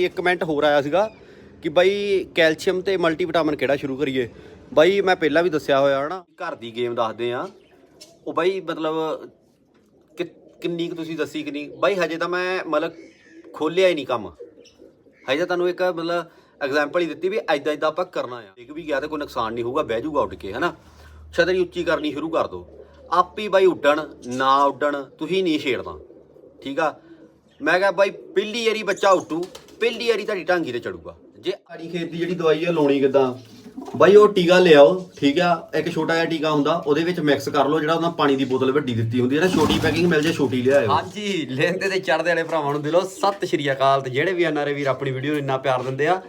ਇੱਕ ਕਮੈਂਟ ਹੋਰ ਆਇਆ ਸੀਗਾ ਕਿ ਬਾਈ ਕੈਲਸ਼ੀਅਮ ਤੇ ਮਲਟੀਵਿਟਾਮਿਨ ਕਿਹੜਾ ਸ਼ੁਰੂ ਕਰੀਏ। ਬਾਈ ਮੈਂ ਪਹਿਲਾਂ ਵੀ ਦੱਸਿਆ ਹੋਇਆ ਹਨਾ, ਘਰ ਦੀ ਗੇਮ ਦੱਸਦੇ ਆ ਉਹ ਬਾਈ ਮਤਲਬ ਕਿ ਕਿੰਨੀ ਕੁ ਤੁਸੀਂ ਦੱਸੀ ਕਿੰਨੀ, ਬਾਈ ਹਜੇ ਤਾਂ ਮੈਂ ਮਤਲਬ ਖੋਲਿਆ ਹੀ ਨਹੀਂ ਕੰਮ। ਹਜੇ ਤਾਂ ਤੁਹਾਨੂੰ ਇੱਕ ਮਤਲਬ ਐਗਜ਼ਾਮਪਲ ਹੀ ਦਿੱਤੀ ਵੀ ਐਦਾਂ ਐਦਾਂ ਆਪਾਂ ਕਰਨਾ ਆ। ਇੱਕ ਵੀ ਗਿਆ ਤਾਂ ਕੋਈ ਨੁਕਸਾਨ ਨਹੀਂ ਹੋਊਗਾ, ਬਹਿ ਜਾਊਗਾ ਉੱਡ ਕੇ, ਹਨਾ। ਛਤਰੀ ਉੱਚੀ ਕਰਨੀ ਸ਼ੁਰੂ ਕਰ ਦਿਓ ਆਪੀ ਬਾਈ ਉੱਡਣ, ਨਾ ਉੱਡਣ, ਤੁਸੀਂ ਨਹੀਂ ਛੇੜਨਾ। ਠੀਕ ਆ? ਮੈਂ ਕਿਹਾ ਬਾਈ ਪਹਿਲੀ ਵਾਰੀ ਬੱਚਾ ਉੱਟੂ ਪਹਿਲੀ ਵਾਰੀ ਤੁਹਾਡੀ ਢਾਂਗੀ ਤੇ ਚੜੂਗਾ। ਜੇ ਆੜੀ ਖੇਤ ਦੀ ਜਿਹੜੀ ਦਵਾਈ ਆ ਲਾਉਣੀ ਕਿਦਾਂ? ਬਾਈ ਉਹ ਟੀਕਾ ਲਿਆਓ ਠੀਕ ਆ? ਇੱਕ ਛੋਟਾ ਜਿਹਾ ਟੀਕਾ ਹੁੰਦਾ ਉਹਦੇ ਵਿੱਚ ਮਿਕਸ ਕਰ ਲਓ ਜਿਹੜਾ ਉਹਨਾਂ ਪਾਣੀ ਦੀ ਬੋਤਲ ਵੱਡੀ ਦਿੱਤੀ ਹੁੰਦੀ ਹੈ ਨਾ ਛੋਟੀ ਪੈਕਿੰਗ ਮਿਲ ਜੇ ਛੋਟੀ ਲਿਆਇਓ। ਹਾਂਜੀ ਲੈਂਦੇ ਤੇ ਚੜਦੇ ਵਾਲੇ ਭਰਾਵਾਂ ਨੂੰ ਦਿਲੋਂ ਸਤਿ ਸ਼੍ਰੀ ਅਕਾਲ ਤੇ ਜਿਹੜੇ ਵੀ ਐਨਆਰਏ ਵੀਰ ਆਪਣੀ ਵੀਡੀਓ ਨੂੰ ਇੰਨਾ ਪਿਆਰ ਦਿੰਦੇ ਆ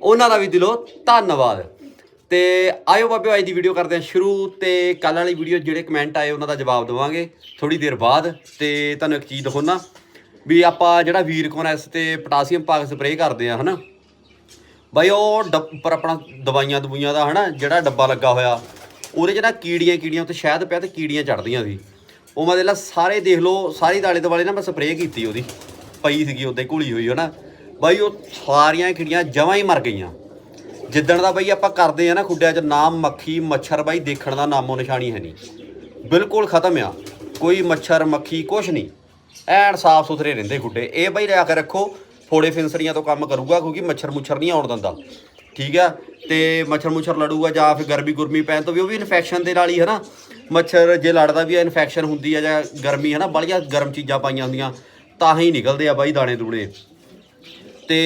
ਉਹਨਾਂ ਦਾ ਵੀ ਦਿਲੋਂ ਧੰਨਵਾਦ। ਤੇ ਆਇਓ ਬਾਬਿਓ ਅੱਜ ਦੀ ਵੀਡੀਓ ਕਰਦੇ ਹਾਂ ਸ਼ੁਰੂ ਤੇ ਕੱਲ ਵਾਲੀ ਵੀਡੀਓ ਜਿਹੜੇ ਕਮੈਂਟ ਆਏ ਉਹਨਾਂ ਦਾ ਜਵਾਬ ਦੇਵਾਂਗੇ ਥੋੜੀ ਦੇਰ ਬਾਅਦ ਤੇ ਤੁਹਾਨੂੰ ਇੱਕ ਚੀਜ਼ ਦਿਖਾਉਣਾ ਵੀ ਆਪਾਂ ਜਿਹੜਾ ਵੀਰ ਕੋਨੈਸ ਤੇ ਪੋਟਾਸੀਅਮ ਪਾ ਕੇ ਸਪਰੇਅ ਕਰਦੇ ਆ, ਹਨਾ? ਬਾਈ, ਉਹ ਡੱਬ- ਉੱਪਰ ਆਪਣਾ ਦਵਾਈਆਂ ਦਵਾਈਆਂ ਦਾ, ਹਨਾ, ਜਿਹੜਾ ਡੱਬਾ ਲੱਗਾ ਹੋਇਆ, ਉਹਦੇ 'ਚ ਨਾ ਕੀੜੀਆਂ ਕੀੜੀਆਂ ਉੱਤੇ ਸ਼ਹਿਦ ਪਿਆ ਤੇ ਕੀੜੀਆਂ ਚੜਦੀਆਂ ਸੀ। ਉਹ ਮੈਂ ਦੇਖ ਲਾ, ਸਾਰੇ ਦੇਖ ਲਓ, ਸਾਰੀ ਦਾਲੇ ਦੁਆਲੇ ਨਾ ਮੈਂ ਸਪਰੇਅ ਕੀਤੀ ਉਹਦੀ, ਪਈ ਸੀਗੀ ਉੱਤੇ ਘੁਲੀ ਹੋਈ, ਹਨਾ? ਬਾਈ, ਉਹ ਸਾਰੀਆਂ ਕੀੜੀਆਂ ਜਮਾਂ ਹੀ ਮਰ ਗਈਆਂ। ਜਿੱਦਣ ਦਾ ਬਾਈ ਆਪਾਂ ਕਰਦੇ ਆ ਨਾ ਖੁੱਡਿਆਂ 'ਚ ਨਾਮ ਮੱਖੀ, ਮੱਛਰ, ਬਾਈ, ਦੇਖਣ ਦਾ ਨਾਮੋ ਨਿਸ਼ਾਨੀ ਹੈ ਨਹੀਂ। ਬਿਲਕੁਲ ਖਤਮ ਆ, ਕੋਈ ਮੱਛਰ, ਮੱਖੀ, ਕੁਛ ਨਹੀਂ। ਐਨ ਸਾਫ਼ ਸੁਥਰੇ ਰਹਿੰਦੇ ਖੁੱਡੇ ਇਹ ਬਈ ਲਿਆ ਕੇ ਰੱਖੋ, ਫੋੜੇ ਫਿੰਸਰੀਆਂ ਤੋਂ ਕੰਮ ਕਰੂਗਾ ਕਿਉਂਕਿ ਮੱਛਰ ਮੁੱਛਰ ਨਹੀਂ ਆਉਣ ਦਿੰਦਾ। ਠੀਕ ਆ? ਤੇ ਮੱਛਰ ਮੁੱਛਰ ਲੜੂਗਾ ਜਾਂ ਫਿਰ ਗਰਮੀ ਗੁਰਮੀ ਪੈਣ ਤੋਂ ਵੀ, ਉਹ ਵੀ ਇਨਫੈਕਸ਼ਨ ਦੇ ਨਾਲ ਹੀ ਹੈ ਨਾ। ਮੱਛਰ ਜੇ ਲੜਦਾ ਵੀ ਆ ਇਨਫੈਕਸ਼ਨ ਹੁੰਦੀ ਆ ਜਾਂ ਗਰਮੀ ਹੈ ਨਾ, ਬੜੀਆਂ ਗਰਮ ਚੀਜ਼ਾਂ ਪਾਈਆਂ ਹੁੰਦੀਆਂ, ਤਾਂ ਹੀ ਨਿਕਲਦੇ ਆ ਬਾਈ ਦਾਣੇ ਦੂਣੇ। ਤੇ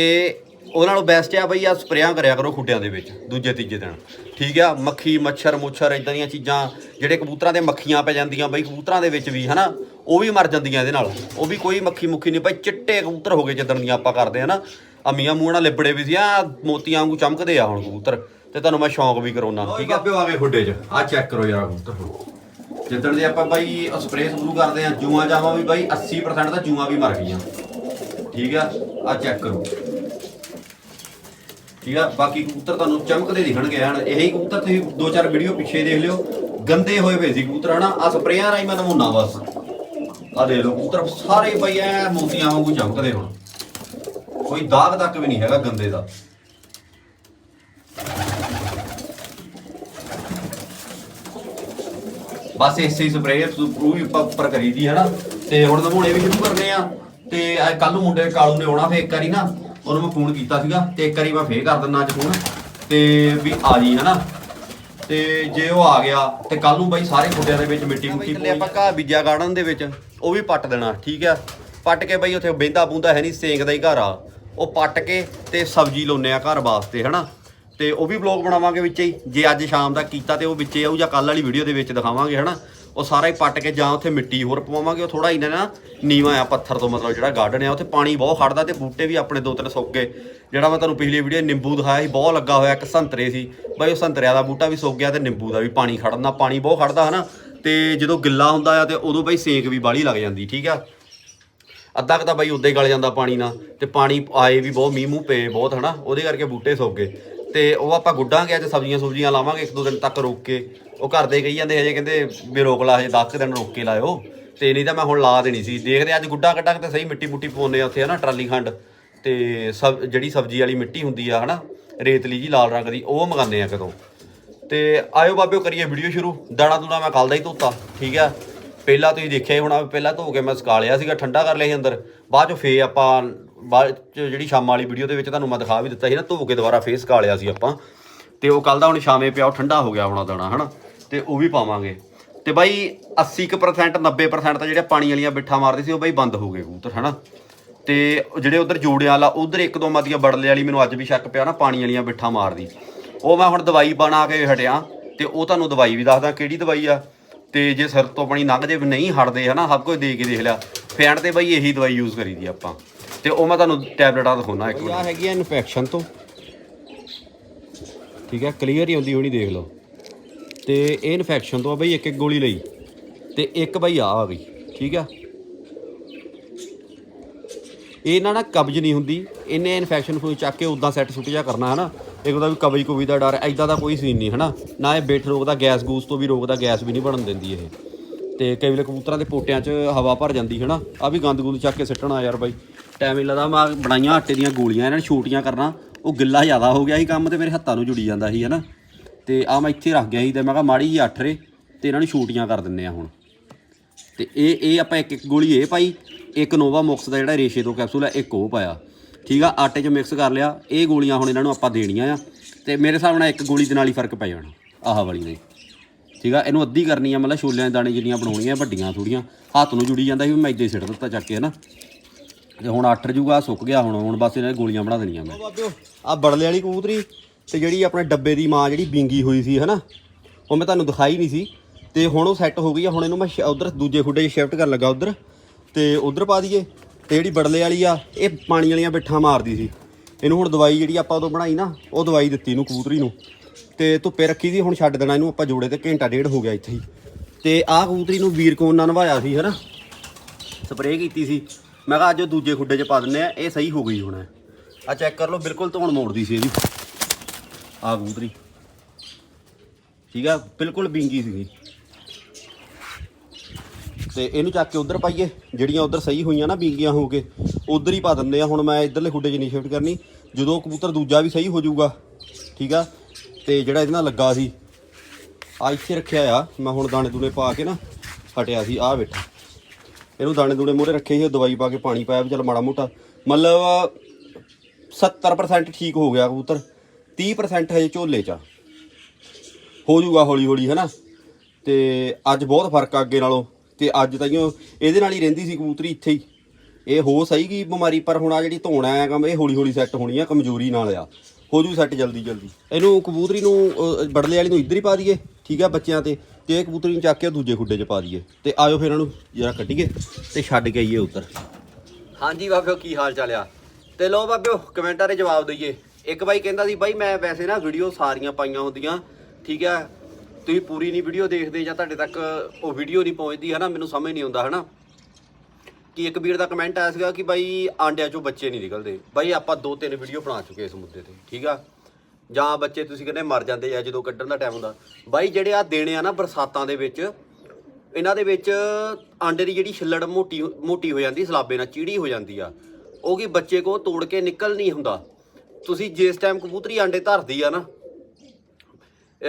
ਉਹਨਾਂ ਨਾਲੋਂ ਬੈਸਟ ਆ ਬਈ ਆ ਸਪਰੇਆਂ ਕਰਿਆ ਕਰੋ ਖੁੱਡਿਆਂ ਦੇ ਵਿੱਚ, ਦੂਜੇ ਤੀਜੇ ਦਿਨ। ਠੀਕ ਆ? ਮੱਖੀ, ਮੱਛਰ ਮੁੱਛਰ ਇਦਾਂ ਦੀਆਂ ਚੀਜ਼ਾਂ, ਜਿਹੜੇ ਕਬੂਤਰਾਂ ਦੇ ਮੱਖੀਆਂ ਪੈ ਜਾਂਦੀਆਂ ਬਈ, ਕਬੂਤਰਾਂ ਦੇ ਵਿੱਚ ਵੀ ਹਨਾ ਉਹ ਵੀ ਮਰ ਜਾਂਦੀਆਂ ਇਹਦੇ ਨਾਲ। ਉਹ ਵੀ ਕੋਈ ਮੱਖੀ ਮੁੱਖੀ ਨਹੀਂ। ਬਈ ਚਿੱਟੇ ਕਬੂਤਰ ਹੋ ਗਏ ਜਿੱਦਣ ਦੀਆਂ ਆਪਾਂ ਕਰਦੇ ਹਨਾ ਅਮੀਆਂ ਮੂੰਹ ਨਾਲ ਲਿਬੜੇ ਵੀ ਸੀ। ਆ ਮੋਤੀਆਂ ਵਾਂਗੂ ਚਮਕਦੇ ਆ ਹੁਣ ਕਬੂਤਰ। ਤੇ ਤੁਹਾਨੂੰ ਮੈਂ ਸ਼ੌਂਕ ਵੀ ਕਰਾਉਣਾ ਠੀਕ ਆ? ਆ ਗਏ ਖੁੱਡੇ 'ਚ। ਆ ਚੈੱਕ ਕਰੋ ਯਾਰ ਕਬੂਤਰ। ਜਿੱਦਣ ਦੇ ਆਪਾਂ ਬਾਈ ਸਪਰੇਅ ਸ਼ੁਰੂ ਕਰਦੇ ਆ ਜੂਆਂ ਜਾਵਾਂ ਵੀ ਬਾਈ 80% ਤਾਂ ਜੂਆਂ ਵੀ ਮਰ ਗਈਆਂ। ਠੀਕ ਆ? ਆ ਚੈੱਕ ਕਰੋ। ਠੀਕ ਆ? ਬਾਕੀ ਕਬੂਤਰ ਤੁਹਾਨੂੰ ਚਮਕਦੇ ਦਿਖਣਗੇ ਹਨ ਇਹੀ ਕਬੂਤਰ ਤੁਸੀਂ ਦੋ ਚਾਰ ਵੀਡੀਓ ਪਿੱਛੇ ਦੇਖ ਲਿਓ। ਗੰਦੇ ਹੋਏ ਪਏ ਸੀ ਕਬੂਤਰ ਹਨਾ? ਆ ਸਪਰੇਆਂ ਰਾਈ ਮੈਂ ਨਮੂਨਾ ਬਸ। ਆ ਦੇ ਲਓ ਕਬੂਤਰ ਸਾਰੇ ਪਈ ਐ ਮੋਤੀਆਂ ਵਾਂਗੂ ਚਮਕਦੇ ਹੁਣ। ਕੋਈ ਦਾਗ ਤੱਕ ਵੀ ਨਹੀਂ ਹੈਗਾ ਗੰਦੇ ਦਾ। ਬਸ ਇਸੇ ਹੀ ਸਪਰੇਅ ਪ੍ਰੂਵ ਵੀ ਆਪਾਂ ਉੱਪਰ ਕਰੀਦੀ ਹੈ ਨਾ ਤੇ ਹੁਣ ਨਮੂਨੇ ਵੀ ਸ਼ੁਰੂ ਕਰਨੇ ਆ। ਤੇ ਕੱਲ ਨੂੰ ਮੁੰਡੇ ਕਾਲੂ ਨੇ ਆਉਣਾ ਫੇਰ ਇੱਕ ਵਾਰੀ ਨਾ ਉਹਨੂੰ ਮੈਂ ਫੋਨ ਕੀਤਾ ਸੀਗਾ ਤੇ ਇੱਕ ਵਾਰੀ ਮੈਂ ਫੇਰ ਕਰ ਦਿੰਦਾ ਅੱਜ ਫੋਨ ਤੇ ਵੀ ਆ ਜੀ ਹਨਾ? ਤੇ ਜੇ ਉਹ ਆ ਗਿਆ ਤੇ ਕੱਲ ਨੂੰ ਬਾਈ ਸਾਰੇ ਖੁੱਡਿਆਂ ਦੇ ਵਿੱਚ ਮਿੱਟੀ ਮੁੱਟੀ ਪੋਈ ਆਪਾਂ ਘਾਹ ਬੀਜਿਆ ਗਾਰਡਨ ਦੇ ਵਿੱਚ। ਉਹ ਵੀ ਪੱਟ ਦੇਣਾ, ਠੀਕ ਆ? ਪੱਟ ਕੇ ਬਈ ਉੱਥੇ ਬਹਿੰਦਾ ਬੂੰਦਾ ਹੈ ਨਹੀਂ ਸੇਂਕਦਾ ਹੀ ਘਰ ਆ। ਉਹ ਪੱਟ ਕੇ ਤੇ ਸਬਜ਼ੀ ਲਾਉਨੇ ਆ ਘਰ ਵਾਸਤੇ, ਹਨਾ? ਤੇ ਉਹ ਵੀ ਵਲੌਗ ਬਣਾਵਾਂਗੇ ਵਿੱਚ ਹੀ। ਜੇ ਅੱਜ ਸ਼ਾਮ ਦਾ ਕੀਤਾ ਤੇ ਉਹ ਵਿੱਚੇ ਆਊ ਜਾਂ ਕੱਲ ਵਾਲੀ ਵੀਡੀਓ ਦੇ ਵਿੱਚ ਦਿਖਾਵਾਂਗੇ, ਹਨਾ? ਉਹ ਸਾਰਾ ਹੀ ਪੱਟ ਕੇ ਜਾਂ ਉੱਥੇ ਮਿੱਟੀ ਹੋਰ ਪਵਾਵਾਂਗੇ। ਉਹ ਥੋੜਾ ਇਹਨਾਂ ਨਾ ਨੀਵਾ ਆ ਪੱਥਰ ਤੋਂ ਮਤਲਬ ਜਿਹੜਾ ਗਾਰਡਨ ਆ, ਉੱਥੇ ਪਾਣੀ ਬਹੁਤ ਖੜਦਾ ਤੇ ਬੂਟੇ ਵੀ ਆਪਣੇ ਦੋ ਤਿੰਨ ਸੁੱਕ ਗਏ। ਜਿਹੜਾ ਮੈਂ ਤੁਹਾਨੂੰ ਪਿਛਲੀ ਵੀਡੀਓ ਨਿੰਬੂ ਦਿਖਾਇਆ ਸੀ, ਬਹੁਤ ਲੱਗਾ ਹੋਇਆ, ਇੱਕ ਸੰਤਰੇ ਸੀ। ਬਾਈ ਉਹ ਸੰਤਰਿਆਂ ਦਾ ਬੂਟਾ ਵੀ ਸੁੱਕ ਗਿਆ ਤੇ ਨਿੰਬੂ ਦਾ ਵੀ ਪਾਣੀ ਖੜਨਾ ਪਾਣੀ ਬਹੁਤ ਖੜਦਾ ਹਨਾ? ਤੇ ਜਦੋਂ ਗਿੱਲਾ ਹੁੰਦਾ ਆ ਤੇ ਉਦੋਂ ਬਾਈ ਸੇਕ ਵੀ ਬਾਲੀ ਲੱਗ ਜਾਂਦੀ, ਠੀਕ ਆ? ਅੱਧਾ ਕੁ ਤਾਂ ਬਾਈ ਉੱਦਾਂ ਹੀ ਗਲ ਜਾਂਦਾ ਪਾਣੀ ਨਾਲ ਤੇ ਪਾਣੀ ਆਏ ਵੀ ਬਹੁਤ, ਮੀਂਹ ਮੂੰਹ ਪਏ ਬਹੁਤ, ਹਨਾ? ਉਹਦੇ ਕਰਕੇ ਬੂਟੇ ਸੁੱਕ ਗਏ। ਤੇ ਉਹ ਆਪਾਂ ਗੁੱਡਾਂਗੇ ਅੱਜ, ਸਬਜ਼ੀਆਂ ਸੁਬਜ਼ੀਆਂ ਲਾਵਾਂਗੇ ਇੱਕ ਦੋ ਦਿਨ ਤੱਕ ਰੋਕ ਕੇ। ਉਹ ਘਰ ਦੇ ਕਹੀ ਜਾਂਦੇ ਹਜੇ ਕਹਿੰਦੇ ਵੀ ਰੋਕ ਲਾ, ਹਜੇ 10 ਕੁ ਦਿਨ ਰੋਕ ਕੇ ਲਾਇਓ। ਤੇ ਨਹੀਂ ਤਾਂ ਮੈਂ ਹੁਣ ਲਾ ਦੇਣੀ ਸੀ। ਦੇਖਦੇ ਅੱਜ ਗੁੱਡਾ ਕੱਢਾਂ ਤਾਂ ਸਹੀ ਮਿੱਟੀ ਮੁੱਟੀ ਪਾਉਂਦੇ ਆ ਉੱਥੇ, ਹਨਾ, ਟਰਾਲੀ ਖੰਡ। ਤੇ ਸਬ, ਜਿਹੜੀ ਸਬਜ਼ੀ ਵਾਲੀ ਮਿੱਟੀ ਹੁੰਦੀ ਆ, ਹਨਾ, ਰੇਤਲੀ ਜੀ, ਲਾਲ ਰੰਗ ਦੀ, ਉਹ ਮੰਗਾਉਂਦੇ ਆ ਕਦੋਂ। ਤੇ ਆਇਓ ਬਾਬਿਓ ਕਰੀਏ ਵੀਡੀਓ ਸ਼ੁਰੂ। ਦਾਣਾ ਦੂਣਾ ਮੈਂ ਕੱਲ ਦਾ ਹੀ ਧੋਤਾ, ਠੀਕ ਆ? ਪਹਿਲਾਂ ਤੁਸੀਂ ਦੇਖਿਆ ਹੀ ਹੋਣਾ ਵੀ ਪਹਿਲਾਂ ਧੋ ਕੇ ਮੈਂ ਸੁਕਾ ਲਿਆ ਸੀਗਾ, ਠੰਡਾ ਕਰ ਲਿਆ ਸੀ ਅੰਦਰ। ਬਾਅਦ ਚ ਫੇ ਆਪਾਂ, ਬਾਅਦ ਚ ਜਿਹੜੀ ਸ਼ਾਮ ਵਾਲੀ ਵੀਡੀਓ ਦੇ ਵਿੱਚ ਤੁਹਾਨੂੰ ਮੈਂ ਦਿਖਾ ਵੀ ਦਿੱਤਾ ਸੀ ਨਾ, ਧੋ ਕੇ ਦੁਬਾਰਾ ਫੇਰ ਸੁਕਾ ਲਿਆ ਸੀ ਆਪਾਂ। ਤੇ ਉਹ ਕੱਲ ਦਾ ਹੁਣ ਸ਼ਾਮੇ ਪਿਆ, ਉਹ ਠੰਡਾ ਹੋ ਗਿਆ ਹੋਣਾ ਦਾਣਾ, ਹਨਾ? ਤੇ ਉਹ ਵੀ ਪਾਵਾਂਗੇ। ਤੇ ਬਾਈ 80% 90% ਤਾਂ ਜਿਹੜੇ ਪਾਣੀ ਵਾਲੀਆਂ ਬਿੱਠਾ ਮਾਰਦੇ ਸੀ, ਉਹ ਬਾਈ ਬੰਦ ਹੋ ਗਏ ਕਬੂਤਰ, ਹਨਾ? ਤੇ ਉਹ ਜਿਹੜੇ ਉਧਰ ਜੋੜਿਆਂ ਵਾਲਾ, ਉਧਰ ਇੱਕ ਦੋ ਮਾਦੀਆਂ ਬੜਲੇ ਵਾਲੀ ਮੈਨੂੰ ਅੱਜ ਵੀ ਸ਼ੱਕ ਪਿਆ ਨਾ, ਪਾਣੀ ਵਾਲੀਆਂ ਬਿੱਠਾ ਮਾਰਦੀ। ਉਹ ਮੈਂ ਹੁਣ ਦਵਾਈ ਬਣਾ ਕੇ ਹਟਿਆ ਤੇ ਉਹ ਤੁਹਾਨੂੰ ਦਵਾਈ ਵੀ ਦੱਸਦਾ ਕਿਹੜੀ ਦਵਾਈ ਆ। ਤੇ ਜੇ ਸਿਰ ਤੋਂ ਪਾਣੀ ਲੰਘ ਜੇ ਵੀ ਨਹੀਂ ਹਟਦੇ ਹਨਾ ਸਭ ਕੁਝ ਦੇ ਕੇ ਦੇਖ ਲਿਆ। ਫੈਂਟ ਤੇ ਬਾਈ ਇਹੀ ਦਵਾਈ ਯੂਜ਼ ਕਰੀਦੀ ਆਪਾਂ। ਤੇ ਉਹ ਮੈਂ ਤੁਹਾਨੂੰ ਟੈਬਲੇਟਾਂ ਦਿਖਾਉਣਾ ਇੱਕ ਵਾਰ ਆ ਹੈਗੀ ਆ ਇਨਫੈਕਸ਼ਨ ਤੋਂ। ਠੀਕ ਹੈ ਕਲੀਅਰ ਹੀ ਹੁੰਦੀ ਹੋਣੀ ਦੇਖ ਲਓ। ਤੇ ਇਹ ਇਨਫੈਕਸ਼ਨ ਤੋਂ ਆ ਬਈ ਇੱਕ ਇੱਕ ਗੋਲੀ ਲਈ। ਤੇ ਇੱਕ ਬਈ ਆ ਆ ਗਈ ਠੀਕ ਆ। ਇਹ ਨਾ ਨਾ ਕਬਜ਼ ਨਹੀਂ ਹੁੰਦੀ। ਇਹਨੇ ਇਨਫੈਕਸ਼ਨ ਕੋਈ ਚੱਕ ਕੇ ਉਦਾਂ ਸੈੱਟ ਸੁੱਟ ਜਾ ਕਰਨਾ ਹਨਾ। ਇੱਕ ਉਹਦਾ ਵੀ ਕਬਜ਼ ਕੋਈ ਦਾ ਡਰ ਐਦਾਂ ਦਾ ਕੋਈ ਸੀਨ ਨਹੀਂ, ਹਨਾ? ਨਾ ਇਹ ਬੈਠ ਰੋਕਦਾ ਗੈਸ ਗੂਸ ਤੋਂ ਵੀ ਰੋਕਦਾ ਗੈਸ ਵੀ ਨਹੀਂ ਬਣਨ ਦਿੰਦੀ ਇਹ। ਤੇ ਕਈ ਵੇਲੇ ਕਬੂਤਰਾਂ ਦੇ ਪੋਟਿਆਂ 'ਚ ਹਵਾ ਭਰ ਜਾਂਦੀ, ਹਨਾ? ਆ ਵੀ ਗੰਦ ਗੁੰਦ ਚੱਕ ਕੇ ਸਿੱਟਣਾ ਯਾਰ ਬਾਈ। ਟਾਈਮ ਹੀ ਲੱਗਦਾ, ਮੈਂ ਬਣਾਈਆਂ ਆਟੇ ਦੀਆਂ ਗੋਲੀਆਂ, ਇਹਨਾਂ ਨੂੰ ਛੋਟੀਆਂ ਕਰਨਾ। ਉਹ ਗਿੱਲਾ ਜ਼ਿਆਦਾ ਹੋ ਗਿਆ ਸੀ ਕੰਮ ਤੇ, ਮੇਰੇ ਹੱਥਾਂ ਨੂੰ ਜੁੜੀ ਜਾਂਦਾ ਸੀ, ਹਨਾ? ਤੇ ਆ ਮੈਂ ਇੱਥੇ ਰੱਖ ਗਿਆ ਸੀ ਤੇ ਮੈਂ ਕਿਹਾ, ਮਾੜੀ ਜੀ ਅੱਠ ਰੇ, ਤੇ ਇਹਨਾਂ ਨੂੰ ਛੋਟੀਆਂ ਕਰ ਦਿੰਨੇ ਆ ਹੁਣ। ਤੇ ਇਹ ਇਹ ਆਪਾਂ ਇੱਕ ਇੱਕ ਗੋਲੀ ਇਹ ਪਾਈ। ਇੱਕ ਨੋਵਾ ਮੁਕਸ ਦਾ ਜਿਹੜਾ ਰੇਸ਼ੇ ਤੋਂ ਕੈਪਸੂਲ ਹੈ, ਇੱਕ ਉਹ ਪਾਇਆ। ਠੀਕ ਆ, ਆਟੇ 'ਚ ਮਿਕਸ ਕਰ ਲਿਆ। ਇਹ ਗੋਲੀਆਂ ਹੁਣ ਇਹਨਾਂ ਨੂੰ ਆਪਾਂ ਦੇਣੀਆਂ ਆ। ਤੇ ਮੇਰੇ ਹਿਸਾਬ ਨਾਲ ਇੱਕ ਗੋਲੀ ਦੇ ਨਾਲ ਹੀ ਫ਼ਰਕ ਪੈ ਜਾਣਾ, ਆਹ ਵਾਲੀ ਦੇ ਠੀਕ ਆ, ਇਹਨੂੰ ਅੱਧੀ ਕਰਨੀ ਆ, ਮਤਲਬ ਛੋਲਿਆਂ ਦੇ ਦਾਣੇ ਜਿੰਨੀਆਂ ਬਣਾਉਣੀਆਂ, ਵੱਡੀਆਂ ਥੋੜੀਆਂ ਹੱਥ ਨੂੰ ਜੁੜੀ ਜਾਂਦਾ ਸੀ ਮੈਂ ਇੱਦਾਂ ਹੀ ਸਿੱਟ ਦਿੱਤਾ ਚੱਕ ਕੇ, ਹਨਾ। ਤੇ ਹੁਣ ਅੱਠ ਜੂਗਾ ਸੁੱਕ ਗਿਆ, ਹੁਣ ਹੁਣ ਬਸ ਇਹਨਾਂ ਨੇ ਗੋਲੀਆਂ ਬਣਾ ਦੇਣੀਆਂ ਮੈਂ। ਬਾਬਿਓ ਆ ਬੜਲੇ ਵਾਲੀ ਕਬੂਤਰੀ ਤੇ ਜਿਹੜੀ ਆਪਣੇ ਡੱਬੇ ਦੀ ਮਾਂ ਜਿਹੜੀ ਬਿੰਗੀ ਹੋਈ ਸੀ, ਹਨਾ, ਉਹ ਮੈਂ ਤੁਹਾਨੂੰ ਦਿਖਾਈ ਨਹੀਂ ਸੀ। ਤੇ ਹੁਣ ਉਹ ਸੈੱਟ ਹੋ ਗਈ ਆ, ਹੁਣ ਇਹਨੂੰ ਮੈਂ ਉਧਰ ਦੂਜੇ ਖੁੱਡੇ 'ਚ ਸ਼ਿਫਟ ਕਰਨ ਲੱਗਾ, ਉਧਰ। ਤੇ ਉਧਰ ਪਾ ਦਈਏ। ਤੇ ਜਿਹੜੀ ਬੜਲੇ ਵਾਲੀ ਆ, ਇਹ ਪਾਣੀ ਵਾਲੀਆਂ ਬਿੱਠਾਂ ਮਾਰਦੀ ਸੀ। ਇਹਨੂੰ ਹੁਣ ਦਵਾਈ ਜਿਹੜੀ ਆਪਾਂ ਉਦੋਂ ਬਣਾਈ ਨਾ, ਉਹ ਦਵਾਈ ਦਿੱਤੀ ਇਹਨੂੰ ਕਬੂਤਰੀ ਨੂੰ। ਤੇ ਧੁੱਪੇ ਰੱਖੀ ਸੀ, ਹੁਣ ਛੱਡ ਦੇਣਾ ਇਹਨੂੰ ਆਪਾਂ ਜੋੜੇ ਤੇ ਘੰਟਾ ਡੇਢ ਹੋ ਗਿਆ ਇੱਥੇ ਹੀ। ਤੇ ਆਹ ਕਬੂਤਰੀ ਨੂੰ ਵੀਰਕੋਨ ਨਾਲ ਨਵਾਇਆ ਸੀ, ਹਨਾ? ਸਪਰੇਅ ਕੀਤੀ ਸੀ। ਮੈਂ ਕਿਹਾ ਅੱਜ ਉਹ ਦੂਜੇ ਖੁੱਡੇ 'ਚ ਪਾ ਦਿੰਨੇ ਆ, ਇਹ ਸਹੀ ਹੋ ਗਈ ਹੁਣ। ਆ ਚੈੱਕ ਕਰ ਲਓ, ਬਿਲਕੁਲ ਧੋਣ ਮੋੜਦੀ ਸੀ ਇਹਦੀ। ਆ ਕਬੂਤਰੀ। ਠੀਕ ਆ, ਬਿਲਕੁਲ ਬਿੰਗੀ ਸੀਗੀ। ਤੇ ਇਹਨੂੰ ਚੱਕ ਕੇ ਉਧਰ ਪਾਈਏ। ਜਿਹੜੀਆਂ ਉਧਰ ਸਹੀ ਹੋਈਆਂ ਨਾ, ਬਿੰਗੀਆਂ ਹੋ ਕੇ, ਉਧਰ ਹੀ ਪਾ ਦਿੰਦੇ ਆ। ਹੁਣ ਮੈਂ ਇਧਰਲੇ ਖੁੱਡੇ 'ਚ ਨਹੀਂ ਸ਼ਿਫਟ ਕਰਨੀ। ਜਦੋਂ ਕਬੂਤਰ ਦੂਜਾ ਵੀ ਸਹੀ ਹੋ ਜਾਊਗਾ, ਠੀਕ ਆ? ਤੇ ਜਿਹੜਾ ਇਹਦੇ ਨਾਲ ਲੱਗਾ ਸੀ ਆ ਇੱਥੇ ਰੱਖਿਆ ਆ। ਮੈਂ ਹੁਣ ਦਾਣੇ ਦੂਣੇ ਪਾ ਕੇ ਨਾ, ਹਟਿਆ ਸੀ। ਆ ਬੈਠਾ ਇਹਨੂੰ ਦਾਣੇ ਦੂਣੇ ਮੂਹਰੇ ਰੱਖੇ ਸੀ ਦਵਾਈ ਪਾ ਕੇ ਪਾਣੀ ਪਾਇਆ ਵੀ ਚਲ ਮਾੜਾ ਮੋਟਾ। ਮਤਲਬ 70% ਠੀਕ ਹੋ ਗਿਆ ਕਬੂਤਰ। 30% ਹਜੇ ਝੋਲੇ 'ਚ ਆ। ਹੋ ਜਾਊਗਾ ਹੌਲੀ ਹੌਲੀ ਹੈਨਾ? ਤੇ ਅੱਜ ਬਹੁਤ ਫ਼ਰਕ ਆ ਅੱਗੇ ਨਾਲੋਂ। ਤੇ ਅੱਜ ਤਾਈਓ ਇਹਦੇ ਨਾਲ ਹੀ ਰਹਿੰਦੀ ਸੀ ਕਬੂਤਰੀ ਇੱਥੇ ਹੀ। ਇਹ ਹੋ ਸਹੀ ਗਈ ਬਿਮਾਰੀ ਪਰ ਹੁਣ ਆ ਜਿਹੜੀ ਧੋਣਾ ਹੈ ਕੰਮ ਇਹ ਹੌਲੀ ਹੌਲੀ ਸੈੱਟ ਹੋਣੀ ਆ ਕਮਜ਼ੋਰੀ ਨਾਲ ਆ। ਹੋ ਜੂ ਸੈੱਟ ਜਲਦੀ ਜਲਦੀ। ਇਹਨੂੰ ਕਬੂਤਰੀ ਨੂੰ ਅਹ, ਬੜਲੇ ਵਾਲੀ ਨੂੰ ਇੱਧਰ ਹੀ ਪਾ ਦਈਏ ਠੀਕ ਆ ਬੱਚਿਆਂ ਤੇ ਤੇ ਇਹ ਕਬੂਤਰੀ ਨੂੰ ਚੱਕ ਕੇ ਦੂਜੇ ਖੁੱਡੇ 'ਚ ਪਾ ਦਈਏ। ਤੇ ਆਇਓ ਫਿਰ ਇਹਨਾਂ ਨੂੰ ਜਰਾ ਕੱਢੀਏ ਤੇ ਛੱਡ ਕੇ ਆਈਏ ਉੱਧਰ। ਹਾਂਜੀ ਬਾਬਿਓ ਕੀ ਹਾਲ ਚਾਲ ਆ? ਤੇ ਲੋ ਬਾਬਿਓ ਕਮੈਂਟਾਂ 'ਤੇ ਜਵਾਬ ਦਈਏ। ਇੱਕ ਬਾਈ ਕਹਿੰਦਾ ਸੀ ਬਾਈ ਮੈਂ ਵੈਸੇ ਨਾ ਵੀਡੀਓ ਸਾਰੀਆਂ ਪਾਈਆਂ ਹੁੰਦੀਆਂ ਠੀਕ ਆ ਤੁਸੀਂ ਪੂਰੀ ਨਹੀਂ ਵੀਡੀਓ ਦੇਖਦੇ ਜਾਂ ਤੁਹਾਡੇ ਤੱਕ ਉਹ ਵੀਡੀਓ ਨਹੀਂ ਪਹੁੰਚਦੀ ਹੈ ਨਾ ਮੈਨੂੰ ਸਮਝ ਨਹੀਂ ਆਉਂਦਾ ਹੈ ਨਾ ਕਿ ਇੱਕ ਵੀਰ ਦਾ ਕਮੈਂਟ ਆਇਆ ਸੀਗਾ ਕਿ ਬਾਈ ਆਂਡਿਆਂ ਚੋਂ ਬੱਚੇ ਨਹੀਂ ਨਿਕਲਦੇ। ਬਾਈ ਆਪਾਂ ਦੋ ਤਿੰਨ ਵੀਡੀਓ ਬਣਾ ਚੁੱਕੇ ਇਸ ਮੁੱਦੇ ਤੇ, ਠੀਕ ਆ? ਜਾਂ ਬੱਚੇ ਤੁਸੀਂ ਕਹਿੰਦੇ ਮਰ ਜਾਂਦੇ ਆ ਜਦੋਂ ਕੱਢਣ ਦਾ ਟਾਈਮ ਹੁੰਦਾ। ਬਾਈ ਜਿਹੜੇ ਆ ਦੇਣੇ ਆ ਨਾ ਬਰਸਾਤਾਂ ਦੇ ਵਿੱਚ, ਇਹਨਾਂ ਦੇ ਵਿੱਚ ਆਂਡੇ ਦੀ ਜਿਹੜੀ ਛਿੱਲੜ ਮੋਟੀ ਮੋਟੀ ਹੋ ਜਾਂਦੀ, ਸਲਾਬੇ ਨਾਲ ਚੀੜੀ ਹੋ ਜਾਂਦੀ ਆ। ਉਹ ਕੀ ਬੱਚੇ ਕੋ ਤੋੜ ਕੇ ਨਿਕਲ ਨਹੀਂ ਹੁੰਦਾ। ਤੁਸੀਂ ਜਿਸ ਟਾਈਮ ਕਬੂਤਰੀ ਆਂਡੇ ਧਰਦੀ ਆ ਨਾ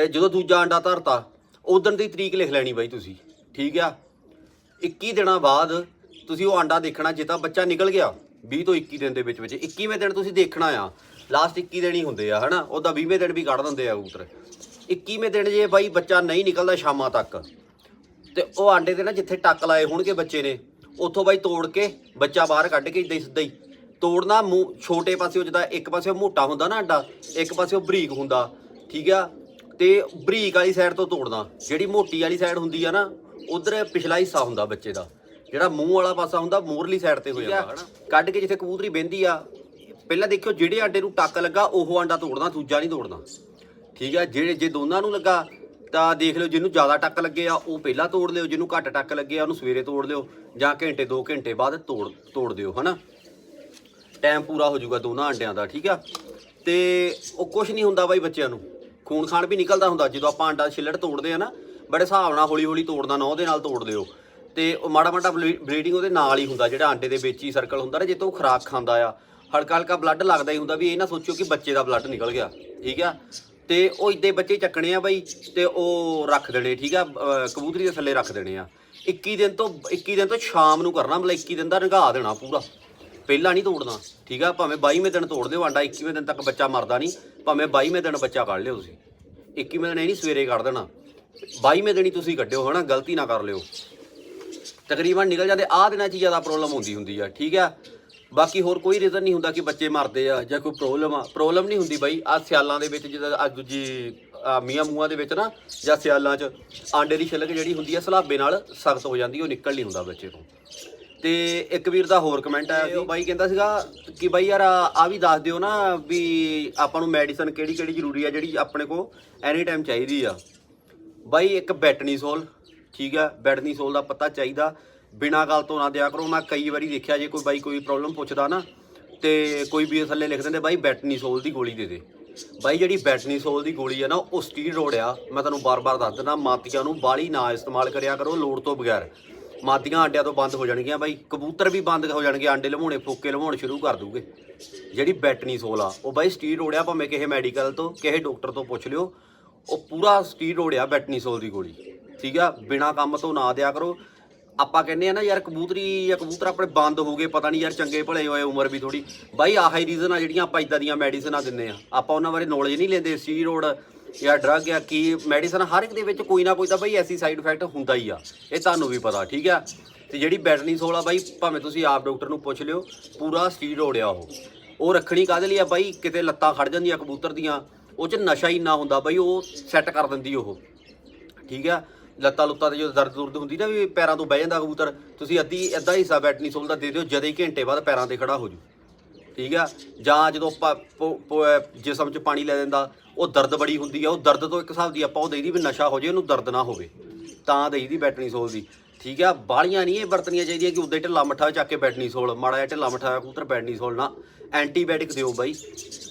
ਜਦੋਂ ਦੂਜਾ ਆਂਡਾ ਧਰਤਾ, ਉਦੋਂ ਦੀ ਤਰੀਕ ਲਿਖ ਲੈਣੀ ਬਾਈ ਤੁਸੀਂ, ਠੀਕ ਆ? 21 ਦਿਨਾਂ ਬਾਅਦ ਤੁਸੀਂ ਉਹ ਆਂਡਾ ਦੇਖਣਾ ਜੇ ਤਾਂ ਬੱਚਾ ਨਿਕਲ ਗਿਆ 20 ਤੋਂ 21 ਦਿਨ ਦੇ ਵਿੱਚ ਵਿੱਚ 21ਵੇਂ ਦਿਨ ਤੁਸੀਂ ਦੇਖਣਾ ਆ ਲਾਸਟ 21 ਦਿਨ ਹੀ ਹੁੰਦੇ ਆ, ਹਨਾ? ਉਹਦਾ 20ਵੇਂ ਦਿਨ ਵੀ ਕੱਢ ਦਿੰਦੇ ਆ ਕਬੂਤਰ। 21ਵੇਂ ਦਿਨ ਜੇ ਬਾਈ ਬੱਚਾ ਨਹੀਂ ਨਿਕਲਦਾ ਸ਼ਾਮਾਂ ਤੱਕ, ਤੇ ਉਹ ਆਂਡੇ ਦੇ ਨਾ ਜਿੱਥੇ ਟੱਕ ਲਾਏ ਹੋਣਗੇ ਬੱਚੇ ਨੇ, ਉੱਥੋਂ ਬਾਈ ਤੋੜ ਕੇ ਬੱਚਾ ਬਾਹਰ ਕੱਢ ਕੇ ਇਦਾਂ ਸਿੱਧਾ ਹੀ। ਤੋੜਨਾ ਮੂੰਹ, ਛੋਟੇ ਪਾਸੇ ਉਹ ਜਿੱਦਾਂ ਇੱਕ ਪਾਸੇ ਮੋਟਾ ਹੁੰਦਾ ਨਾ ਆਂਡਾ ਇੱਕ ਪਾਸੇ ਬਰੀਕ ਹੁੰਦਾ, ਠੀਕ ਆ? ਤੇ ਬਰੀਕ ਵਾਲੀ ਸਾਈਡ ਤੋਂ ਤੋੜਨਾ ਜਿਹੜੀ ਮੋਟੀ ਵਾਲੀ ਸਾਈਡ ਹੁੰਦੀ ਆ ਨਾ ਉਧਰ ਪਿਛਲਾ ਹਿੱਸਾ ਹੁੰਦਾ ਬੱਚੇ ਦਾ। ਜਿਹੜਾ ਮੂੰਹ ਵਾਲਾ ਪਾਸਾ ਹੁੰਦਾ ਮੋਰਲੀ ਸਾਈਡ ਤੇ ਹੋ ਜਾਂਦਾ ਹਨਾ। ਕੱਢ ਕੇ ਜਿੱਥੇ ਕਬੂਤਰੀ ਬਹਿੰਦੀ ਆ ਪਹਿਲਾਂ ਦੇਖਿਓ ਜਿਹੜੇ ਆਂਡੇ ਨੂੰ ਟੱਕ ਲੱਗਾ ਉਹ ਆਂਡਾ ਤੋੜਨਾ ਦੂਜਾ ਨਹੀਂ ਤੋੜਨਾ ਠੀਕ ਆ ਜਿਹੜੇ ਜੇ ਦੋਨਾਂ ਨੂੰ ਲੱਗਾ ਤਾਂ ਦੇਖ ਲਿਓ ਜਿਹਨੂੰ ਜ਼ਿਆਦਾ ਟੱਕ ਲੱਗੇ ਆ ਉਹ ਪਹਿਲਾਂ ਤੋੜ ਲਿਓ ਜਿਹਨੂੰ ਘੱਟ ਟੱਕ ਲੱਗੇ ਆ ਉਹਨੂੰ ਸਵੇਰੇ ਤੋੜ ਲਿਓ ਜਾਂ ਘੰਟੇ 2 ਘੰਟੇ ਬਾਅਦ ਤੋੜ ਤੋੜ ਦਿਓ ਹਨਾ। ਟਾਈਮ ਪੂਰਾ ਹੋ ਜਾਊਗਾ ਦੋਨਾਂ ਅੰਡਿਆਂ ਦਾ ਠੀਕ ਆ। ਤੇ ਉਹ ਕੁਝ ਨਹੀਂ ਹੁੰਦਾ ਬਾਈ ਬੱਚਿਆਂ ਨੂੰ। ਖੂਨ ਖਾਨ ਵੀ ਨਿਕਲਦਾ ਹੁੰਦਾ, ਜਦੋਂ ਆਪਾਂ ਆਂਡਾ ਛਿੱਲੜ ਤੋੜਦੇ ਆ ਨਾ, ਬੜੇ ਹਿਸਾਬ ਨਾਲ ਹੌਲੀ ਹੌਲੀ ਤੋੜਨਾ ਨਾ ਉਹਦੇ ਨਾਲ ਤੋੜ ਦਿਓ। ਤੇ ਉਹ ਮਾੜਾ ਮਾੜਾ ਬਲੀਡਿੰਗ ਉਹਦੇ ਨਾਲ ਹੀ ਹੁੰਦਾ, ਜਿਹੜਾ ਆਂਡੇ ਦੇ ਵਿੱਚ ਹੀ ਸਰਕਲ ਹੁੰਦਾ ਨਾ ਜਿੱਤੋਂ ਉਹ ਖੁਰਾਕ ਖਾਂਦਾ ਆ। ਹਲਕਾ ਹਲਕਾ ਬਲੱਡ ਲੱਗਦਾ ਹੀ ਹੁੰਦਾ ਵੀ ਇਹ ਨਾ ਸੋਚਿਓ ਕਿ ਬੱਚੇ ਦਾ ਬਲੱਡ ਨਿਕਲ ਗਿਆ, ਠੀਕ ਆ? ਤੇ ਉਹ ਇਦਾਂ ਬੱਚੇ ਚੱਕਣੇ ਆ ਬਾਈ, ਤੇ ਉਹ ਰੱਖ ਦੇਣੇ, ਠੀਕ ਆ? ਕਬੂਤਰੀ ਦੇ ਥੱਲੇ ਰੱਖ ਦੇਣੇ ਆ। 21 ਦਿਨ ਤੋਂ 21 ਦਿਨ ਤੋਂ ਸ਼ਾਮ ਨੂੰ ਕਰਨਾ, ਮਤਲਬ 21 ਦਿਨ ਦਾ ਰੰਗਾ ਦੇਣਾ ਪੂਰਾ। ਪਹਿਲਾਂ ਨਹੀਂ ਤੋੜਨਾ, ਠੀਕ ਆ? ਭਾਵੇਂ 22ਵੇਂ ਦਿਨ ਤੋੜ ਦਿਓ, ਆਂਡਾ 21ਵੇਂ ਦਿਨ ਤੱਕ ਬੱਚਾ ਮਰਦਾ ਨਹੀਂ। ਭਾਵੇਂ 22ਵੇਂ ਦਿਨ ਬੱਚਾ ਕੱਢ ਲਿਓ ਤੁਸੀਂ। 21ਵੇਂ ਦਿਨ ਇਹ ਨਹੀਂ ਸਵੇਰੇ ਕੱਢ ਦੇਣਾ। 22ਵੇਂ ਦਿਨ ਹੀ ਤੁਸੀਂ ਕੱਢਿਓ, ਹਨਾ? ਗਲਤੀ ਨਾ ਕਰ ਲਿਓ। ਤਕਰੀਬਨ ਨਿਕਲ ਜਾਂਦੇ, ਆਹ ਦਿਨਾਂ 'ਚ ਹੀ ਜ਼ਿਆਦਾ ਪ੍ਰੋਬਲਮ ਹੁੰਦੀ ਹੁੰਦੀ ਆ, ਠੀਕ ਆ? ਬਾਕੀ ਹੋਰ ਕੋਈ ਰੀਜ਼ਨ ਨਹੀਂ ਹੁੰਦਾ ਕਿ ਬੱਚੇ ਮਰਦੇ ਆ ਜਾਂ ਕੋਈ ਪ੍ਰੋਬਲਮ ਆ। ਪ੍ਰੋਬਲਮ ਨਹੀਂ ਹੁੰਦੀ ਬਾਈ ਆ ਸਿਆਲਾਂ ਦੇ ਵਿੱਚ ਜਿੱਦਾਂ ਆ ਦੂਜੀ ਮੀਆਂ ਮੂਆਂ ਦੇ ਵਿੱਚ ਨਾ, ਜਾਂ ਸਿਆਲਾਂ 'ਚ ਆਂਡੇ ਦੀ ਛਿਲਕ ਜਿਹੜੀ ਹੁੰਦੀ ਆ, ਸਲਾਬੇ ਨਾਲ ਸਖਤ ਹੋ ਜਾਂਦੀ, ਉਹ ਨਿਕਲ ਨਹੀਂ ਹੁੰਦਾ ਬੱਚੇ ਤੋਂ। ਤੇ ਇੱਕ ਵੀਰ ਦਾ ਹੋਰ ਕਮੈਂਟ ਆਇਆ ਸੀ ਉਹ ਬਾਈ ਕਹਿੰਦਾ ਸੀਗਾ ਕਿ ਬਾਈ ਯਾਰ ਆ ਵੀ ਦੱਸ ਦਿਓ ਨਾ ਵੀ ਆਪਾਂ ਨੂੰ ਮੈਡੀਸਨ ਕਿਹੜੀ ਕਿਹੜੀ ਜ਼ਰੂਰੀ ਆ, ਜਿਹੜੀ ਆਪਣੇ ਕੋ ਐਨੀ ਟਾਈਮ ਚਾਹੀਦੀ ਆ। ਬਾਈ ਇੱਕ ਬੈਟਨੀਸੋਲ, ਠੀਕ ਆ, ਬੈਟਨੀਸੋਲ ਦਾ ਪਤਾ ਚਾਹੀਦਾ। ਬਿਨਾਂ ਗੱਲ ਤੋਂ ਨਾ ਦਿਆ ਕਰੋ, ਮੈਂ ਕਈ ਵਾਰੀ ਦੇਖਿਆ ਜੇ ਕੋਈ ਬਾਈ ਕੋਈ ਪ੍ਰੋਬਲਮ ਪੁੱਛਦਾ ਨਾ, ਤੇ ਕੋਈ ਵੀ ਥੱਲੇ ਲਿਖ ਦਿੰਦੇ, ਬਾਈ ਬੈਟਨੀਸੋਲ ਦੀ ਗੋਲੀ ਦੇ ਦੇ। ਬਾਈ ਜਿਹੜੀ ਬੈਟਨੀਸੋਲ ਦੀ ਗੋਲੀ ਆ ਨਾ, ਉਹ ਸਟੀਰੋਇਡ ਆ। ਮੈਂ ਤੁਹਾਨੂੰ ਬਾਰ-ਬਾਰ ਦੱਸ ਦਿੰਦਾ, ਮਾਤੀਆਂ ਨੂੰ ਬਾਲੀ ਨਾ ਇਸਤੇਮਾਲ ਕਰਿਆ ਕਰੋ, ਲੋੜ ਤੋਂ ਬਗੈਰ। ਮਾਦੀਆਂ ਆਂਡਿਆਂ ਤੋਂ ਬੰਦ ਹੋ ਜਾਣਗੀਆਂ ਬਾਈ। ਕਬੂਤਰ ਵੀ ਬੰਦ ਹੋ ਜਾਣਗੇ, ਆਂਡੇ ਲਵਾਉਣੇ, ਫੋਕੇ ਲਵਾਉਣ ਸ਼ੁਰੂ ਕਰ ਦੂਗੇ। ਜਿਹੜੀ ਬੈਟਨੀ ਸੋਲ ਆ, ਉਹ ਬਾਈ ਸਟੀਰੋਇਡ ਆ ਭਾਵੇਂ ਕਿਸੇ ਮੈਡੀਕਲ ਤੋਂ, ਕਿਸੇ ਡਾਕਟਰ ਤੋਂ ਪੁੱਛ ਲਿਓ। ਉਹ ਪੂਰਾ ਸਟੀਰੋਇਡ ਆ ਬੈਟਨੀਸੋਲ ਦੀ ਗੋਲੀ। ਠੀਕ ਆ, ਬਿਨਾ ਕੰਮ ਤੋਂ ਨਾ ਦਿਆ ਕਰੋ। ਆਪਾਂ ਕਹਿੰਦੇ ਆ ਨਾ ਯਾਰ ਕਬੂਤਰੀ ਜਾਂ ਕਬੂਤਰ ਆਪਣੇ ਬੰਦ ਹੋ ਗਏ, ਪਤਾ ਨਹੀਂ ਯਾਰ ਚੰਗੇ ਭਲੇ ਹੋਏ, ਉਮਰ ਵੀ ਥੋੜੀ ਬਾਈ ਆਹ ਰੀਜ਼ਨ ਆ ਜਿਹੜੀਆਂ ਆਪਾਂ ਇਦਾਂ ਦੀਆਂ ਮੈਡੀਸਨਾਂ ਦਿੰਦੇ ਆ। ਆਪਾਂ ਉਹਨਾਂ ਬਾਰੇ ਨੌਲੇਜ ਨਹੀਂ ਲੈਂਦੇ ਸਟੀਰੋਇਡ ਜਾਂ ਡਰੱਗ ਜਾਂ ਕੀ ਮੈਡੀਸਨ ਹਰ ਇੱਕ ਦੇ ਵਿੱਚ ਕੋਈ ਨਾ ਕੋਈ ਤਾਂ ਬਈ ਐਸੀ ਸਾਈਡ ਇਫੈਕਟ ਹੁੰਦਾ ਹੀ ਆ। ਇਹ ਤੁਹਾਨੂੰ ਵੀ ਪਤਾ, ਠੀਕ ਆ? ਤੇ ਜਿਹੜੀ ਬੈਟਨੀਸੋਲ ਆ ਬਾਈ, ਭਾਵੇਂ ਤੁਸੀਂ ਆਪ ਡਾਕਟਰ ਨੂੰ ਪੁੱਛ ਲਿਓ, ਪੂਰਾ ਸਟੀਰੋਇਡ ਆ ਉਹ। ਉਹ ਰੱਖਣੀ ਕਾਹਦੇ ਲਈ ਆ ਬਾਈ? ਕਿਤੇ ਲੱਤਾਂ ਖੜ ਜਾਂਦੀਆਂ ਕਬੂਤਰ ਦੀਆਂ, ਉਹ ਚ ਨਸ਼ਾ ਹੀ ਨਾ ਹੁੰਦਾ ਬਾਈ, ਉਹ ਸੈੱਟ ਕਰ ਦਿੰਦੀ ਉਹ। ਠੀਕ ਆ? ਲੱਤਾਂ ਲੁੱਤਾਂ ਤੇ ਜਦੋਂ ਦਰਦ ਦੁਰਦ ਹੁੰਦੀ ਨਾ ਵੀ ਪੈਰਾਂ ਤੋਂ ਬਹਿ ਜਾਂਦਾ ਕਬੂਤਰ, ਤੁਸੀਂ ਅੱਧੀ, ਅੱਧਾ ਹਿੱਸਾ ਬੈਟਨੀ ਸੋਲ ਦਾ ਦੇ ਦਿਓ, ਜਦੇ ਹੀ ਘੰਟੇ ਬਾਅਦ ਪੈਰਾਂ ਤੇ ਖੜਾ ਹੋ ਜੂ। ਠੀਕ ਆ? ਜਾਂ ਜਦੋਂ ਆਪਾਂ ਪੋ- ਜਿਸਮ 'ਚ ਪਾਣੀ ਲੈ ਦਿੰਦਾ, ਉਹ ਦਰਦ ਬੜੀ ਹੁੰਦੀ ਆ, ਉਹ ਦਰਦ ਤੋਂ ਇੱਕ ਹਿਸਾਬ ਦੀ ਆਪਾਂ ਉਹ ਦੇਈਦੀ ਵੀ ਨਸ਼ਾ ਹੋ ਜੇ, ਉਹਨੂੰ ਦਰਦ ਨਾ ਹੋਵੇ। ਤਾਂ ਦੇਈਦੀ ਬੈਟਨੀ ਸੋਲ ਦੀ। ਠੀਕ ਆ? ਬਾਲੀਆਂ ਨਹੀਂ ਇਹ ਵਰਤਣੀਆਂ ਚਾਹੀਦੀਆਂ ਕਿ ਉਦਾਂ ਢਿੱਲਾ ਮੱਠਾ ਚੱਕ ਕੇ ਬੈਟਨੀ ਸੋਲ, ਮਾੜਾ ਜਿਹਾ ਢਿੱਲਾ ਮੱਠਾ ਕਬੂਤਰ ਬੈਟਨੀ ਸੋਲ ਨਾ। ਐਂਟੀਬਾਇਓਟਿਕ ਦਿਓ ਬਾਈ।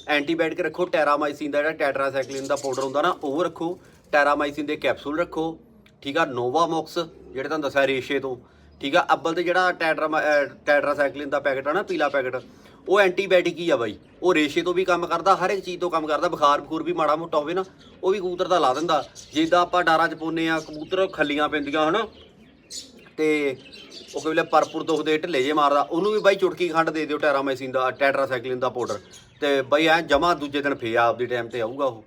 ਐਂਟੀਬਾਇਓਟਿਕ ਰੱਖੋ, ਟੈਰਾਮਾਈਸਿਨ ਦਾ ਜਿਹੜਾ ਟੈਟਰਾਸਾਈਕਲਿਨ ਦਾ ਪਾਊਡਰ ਹੁੰਦਾ ਨਾ, ਉਹ ਰੱਖੋ। ਟੈਰਾਮਾਈਸਿਨ ਦੇ ਕੈਪਸੂਲ ਰੱਖੋ। ਠੀਕ ਆ? ਨੋਵਾ ਨੋਵਾਮੌਕਸ, ਜਿਹੜੇ ਤੁਹਾਨੂੰ ਦੱਸਿਆ ਰੇਸ਼ੇ ਤੋਂ। ਠੀਕ ਆ, ਅੱਬਲ ਤੇ ਜਿਹੜਾ ਟੈਟਰਾ ਟੈਟਰਾਸਾਈਕਲਿਨ ਦਾ ਪੈਕਟ ਆ ਨਾ, ਪੀਲਾ ਪੈਕਟ, ਉਹ ਐਂਟੀਬਾਇਓਟਿਕ ਹੀ ਆ ਬਾਈ। ਉਹ ਰੇਸ਼ੇ ਤੋਂ ਵੀ ਕੰਮ ਕਰਦਾ, ਹਰ ਇੱਕ ਚੀਜ਼ ਤੋਂ ਕੰਮ ਕਰਦਾ, ਬੁਖਾਰ ਬਖੂਰ ਵੀ ਮਾੜਾ ਮੋਟਾ ਹੋਵੇ ਨਾ, ਉਹ ਵੀ ਕਬੂਤਰ ਦਾ ਲਾ ਦਿੰਦਾ। ਜਿੱਦਾਂ ਆਪਾਂ ਡਾਰਾਂ 'ਚ ਪਾਉਂਦੇ ਆ, ਕਬੂਤਰ ਖੱਲੀਆਂ ਪੈਂਦੀਆਂ, ਹਨਾ? ਤੇ ਉਹ ਕਹਿੰਦੇ ਵੇਲੇ ਪਰਪੁਰ ਦੁਖਦੇ ਢਿੱਲੇ ਜੇ ਮਾਰਦਾ, ਉਹਨੂੰ ਵੀ ਬਾਈ ਚੁਟਕੀ ਖੰਡ ਦੇ ਦਿਓ ਟੈਰਾਮਾਈਸਿਨ ਦਾ, ਟੈਟਰਾਸਾਈਕਲਿਨ ਦਾ ਪਾਊਡਰ। ਤੇ ਬਾਈ ਐ ਜਮਾ ਦੂਜੇ ਦਿਨ ਫੇਰ ਆਪਦੀ ਟਾਈਮ ਤੇ ਆਊਗਾ ਉਹ।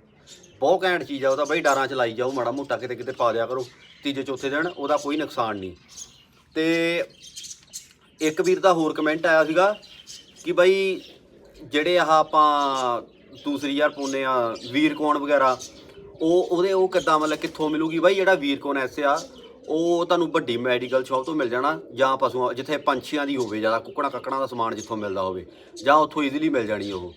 ਬਹੁਤ ਘੈਂਟ ਚੀਜ਼ ਆ ਉਹਦਾ ਬਾਈ ਡਾਰਾਂ ਚ ਲਾਈ ਜਾਓ, ਮਾੜਾ ਮੋਟਾ ਕਿਤੇ ਕਿਤੇ ਪਾ ਦਿਆ ਕਰੋ। ਤੀਜੇ ਚੌਥੇ ਦਿਨ ਉਹਦਾ ਕੋਈ ਨੁਕਸਾਨ ਨਹੀਂ। ਤੇ ਇੱਕ ਵੀਰ ਦਾ ਹੋਰ ਕਮੈਂਟ ਆਇਆ ਸੀਗਾ ਕਿ ਬਾਈ ਜਿਹੜੇ ਆਹ ਆਪਾਂ ਦੂਸਰੀ ਯਾਰ ਪਾਉਂਦੇ ਆ ਵੀਰਕੋਣ ਵਗੈਰਾ, ਉਹ ਉਹਦੇ ਉਹ ਕਿੱਦਾਂ ਮਤਲਬ ਕਿੱਥੋਂ ਮਿਲੂਗੀ? ਬਾਈ ਜਿਹੜਾ ਵੀਰਕੋਣ ਐਸੇ ਆ, ਉਹ ਤੁਹਾਨੂੰ ਵੱਡੀ ਮੈਡੀਕਲ ਸ਼ਾਪ ਤੋਂ ਮਿਲ ਜਾਣਾ, ਜਾਂ ਪਸ਼ੂਆਂ ਜਿੱਥੇ ਪੰਛੀਆਂ ਦੀ ਹੋਵੇ, ਜ਼ਿਆਦਾ ਕੁੱਕੜਾ ਕੱਕੜਾਂ ਦਾ ਸਮਾਨ ਜਿੱਥੋਂ ਮਿਲਦਾ ਹੋਵੇ, ਜਾਂ ਉੱਥੋਂ ਈਜ਼ੀਲੀ ਮਿਲ ਜਾਣੀ ਉਹ।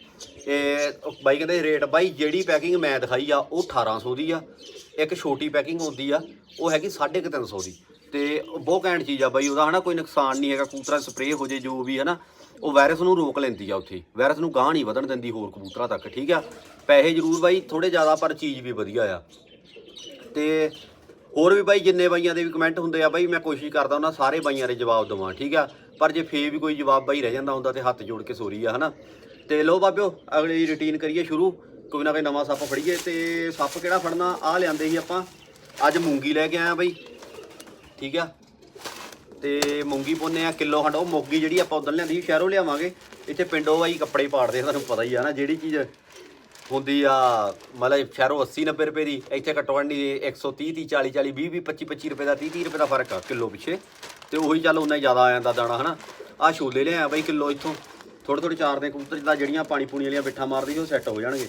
ਇਹ ਬਾਈ ਕਹਿੰਦੇ ਰੇਟ ਬਾਈ ਜਿਹੜੀ ਪੈਕਿੰਗ ਮੈਂ ਦਿਖਾਈ ਆ, ਉਹ 1800 ਦੀ ਆ, ਇੱਕ ਛੋਟੀ ਪੈਕਿੰਗ ਹੁੰਦੀ ਆ, ਉਹ ਹੈਗੀ 350 ਦੀ। ਤੇ ਬਹੁਤ ਘੈਂਟ ਚੀਜ਼ ਆ ਬਾਈ, ਉਹਦਾ ਹਨਾ ਕੋਈ ਨੁਕਸਾਨ ਨਹੀਂ ਹੈਗਾ, ਕਬੂਤਰਾਂ ਸਪਰੇਅ ਹੋ ਜੇ ਜੋ ਵੀ ਹਨਾ, ਉਹ ਵਾਇਰਸ ਨੂੰ ਰੋਕ ਲੈਂਦੀ ਆ ਉੱਥੇ ਵਾਇਰਸ ਨੂੰ ਗਾਹ ਨਹੀਂ ਵਧਣ ਦਿੰਦੀ ਹੋਰ ਕਬੂਤਰਾਂ ਤੱਕ, ਠੀਕ ਆ? ਪੈਸੇ ਜ਼ਰੂਰ ਬਾਈ ਥੋੜੇ ਜ਼ਿਆਦਾ, ਪਰ ਚੀਜ਼ ਵੀ ਵਧੀਆ ਆ। ਤੇ ਹੋਰ ਵੀ ਬਾਈ, ਜਿੰਨੇ ਬਾਈਆਂ ਦੇ ਵੀ ਕਮੈਂਟ ਹੁੰਦੇ ਆ ਬਾਈ, ਮੈਂ ਕੋਸ਼ਿਸ਼ ਕਰਦਾ ਉਹਨਾਂ ਸਾਰੇ ਬਾਈਆਂ ਦੇ ਜਵਾਬ ਦਵਾਂ, ਠੀਕ ਆ? ਪਰ ਜੇ ਫੇਰ ਵੀ ਕੋਈ ਜਵਾਬ ਬਾਈ ਰਹਿ ਜਾਂਦਾ ਹੁੰਦਾ ਤੇ ਹੱਥ ਜੋੜ ਕੇ ਸੋਰੀ ਆ, ਹਨਾ? ਤੇ ਲੋ ਬਾਬਿਓ, ਅਗਲੀ ਰੁਟੀਨ ਕਰੀਏ ਸ਼ੁਰੂ, ਕੋਈ ਨਾ ਕੋਈ ਨਵਾਂ ਸੱਪ ਫੜੀਏ ਤੇ ਸੱਪ ਕਿਹੜਾ ਫੜਨਾ ਆ ਲਿਆਂਦੇ ਸੀ ਆਪਾਂ, ਅੱਜ ਮੂੰਗੀ ਲੈ ਕੇ ਆਇਆ ਬਾਈ। ਠੀਕ ਆ? ਤੇ ਮੂੰਗੀ ਪਾਉਂਦੇ ਆ ਕਿਲੋ ਖੰਡ ਉਹ ਮੋਗੀ ਜਿਹੜੀ ਆਪਾਂ ਉਦੋਂ ਲਿਆਂਦੀ ਸੀ, ਸ਼ਹਿਰੋਂ ਲਿਆਵਾਂਗੇ। ਇੱਥੇ ਪਿੰਡੋਂ ਆਈ ਕੱਪੜੇ ਹੀ ਪਾੜਦੇ ਆ, ਤੁਹਾਨੂੰ ਪਤਾ ਹੀ ਆ ਨਾ, ਜਿਹੜੀ ਚੀਜ਼ ਹੁੰਦੀ ਆ, ਮਤਲਬ ਸ਼ਹਿਰੋਂ 80 90 ਰੁਪਏ ਦੀ, ਇੱਥੇ ਘੱਟੋ ਘੱਟ ਨਹੀਂ 130 30 40 40 20 20 25 25 ਰੁਪਏ ਦਾ 30 30 ਰੁਪਏ ਦਾ ਫ਼ਰਕ ਆ ਕਿਲੋ ਪਿੱਛੇ। ਤੇ ਉਹੀ ਚੱਲ ਉਨਾ ਹੀ ਜ਼ਿਆਦਾ ਆ ਜਾਂਦਾ ਦਾਣਾ, ਹਨਾ? ਆ ਛੋਲੇ ਲਿਆਇਆ ਬਾਈ ਕਿਲੋ ਇੱਥੋਂ। ਥੋੜੇ ਥੋੜੇ ਚਾਰ ਦੇ ਕਬੂਤਰ ਜਿੱਦਾਂ ਜਿਹੜੀਆਂ ਪਾਣੀ ਪੂਣੀ ਵਾਲੀਆਂ ਬਿੱਠਾ ਮਾਰਦੀ ਉਹ ਸੈੱਟ ਹੋ ਜਾਣਗੇ।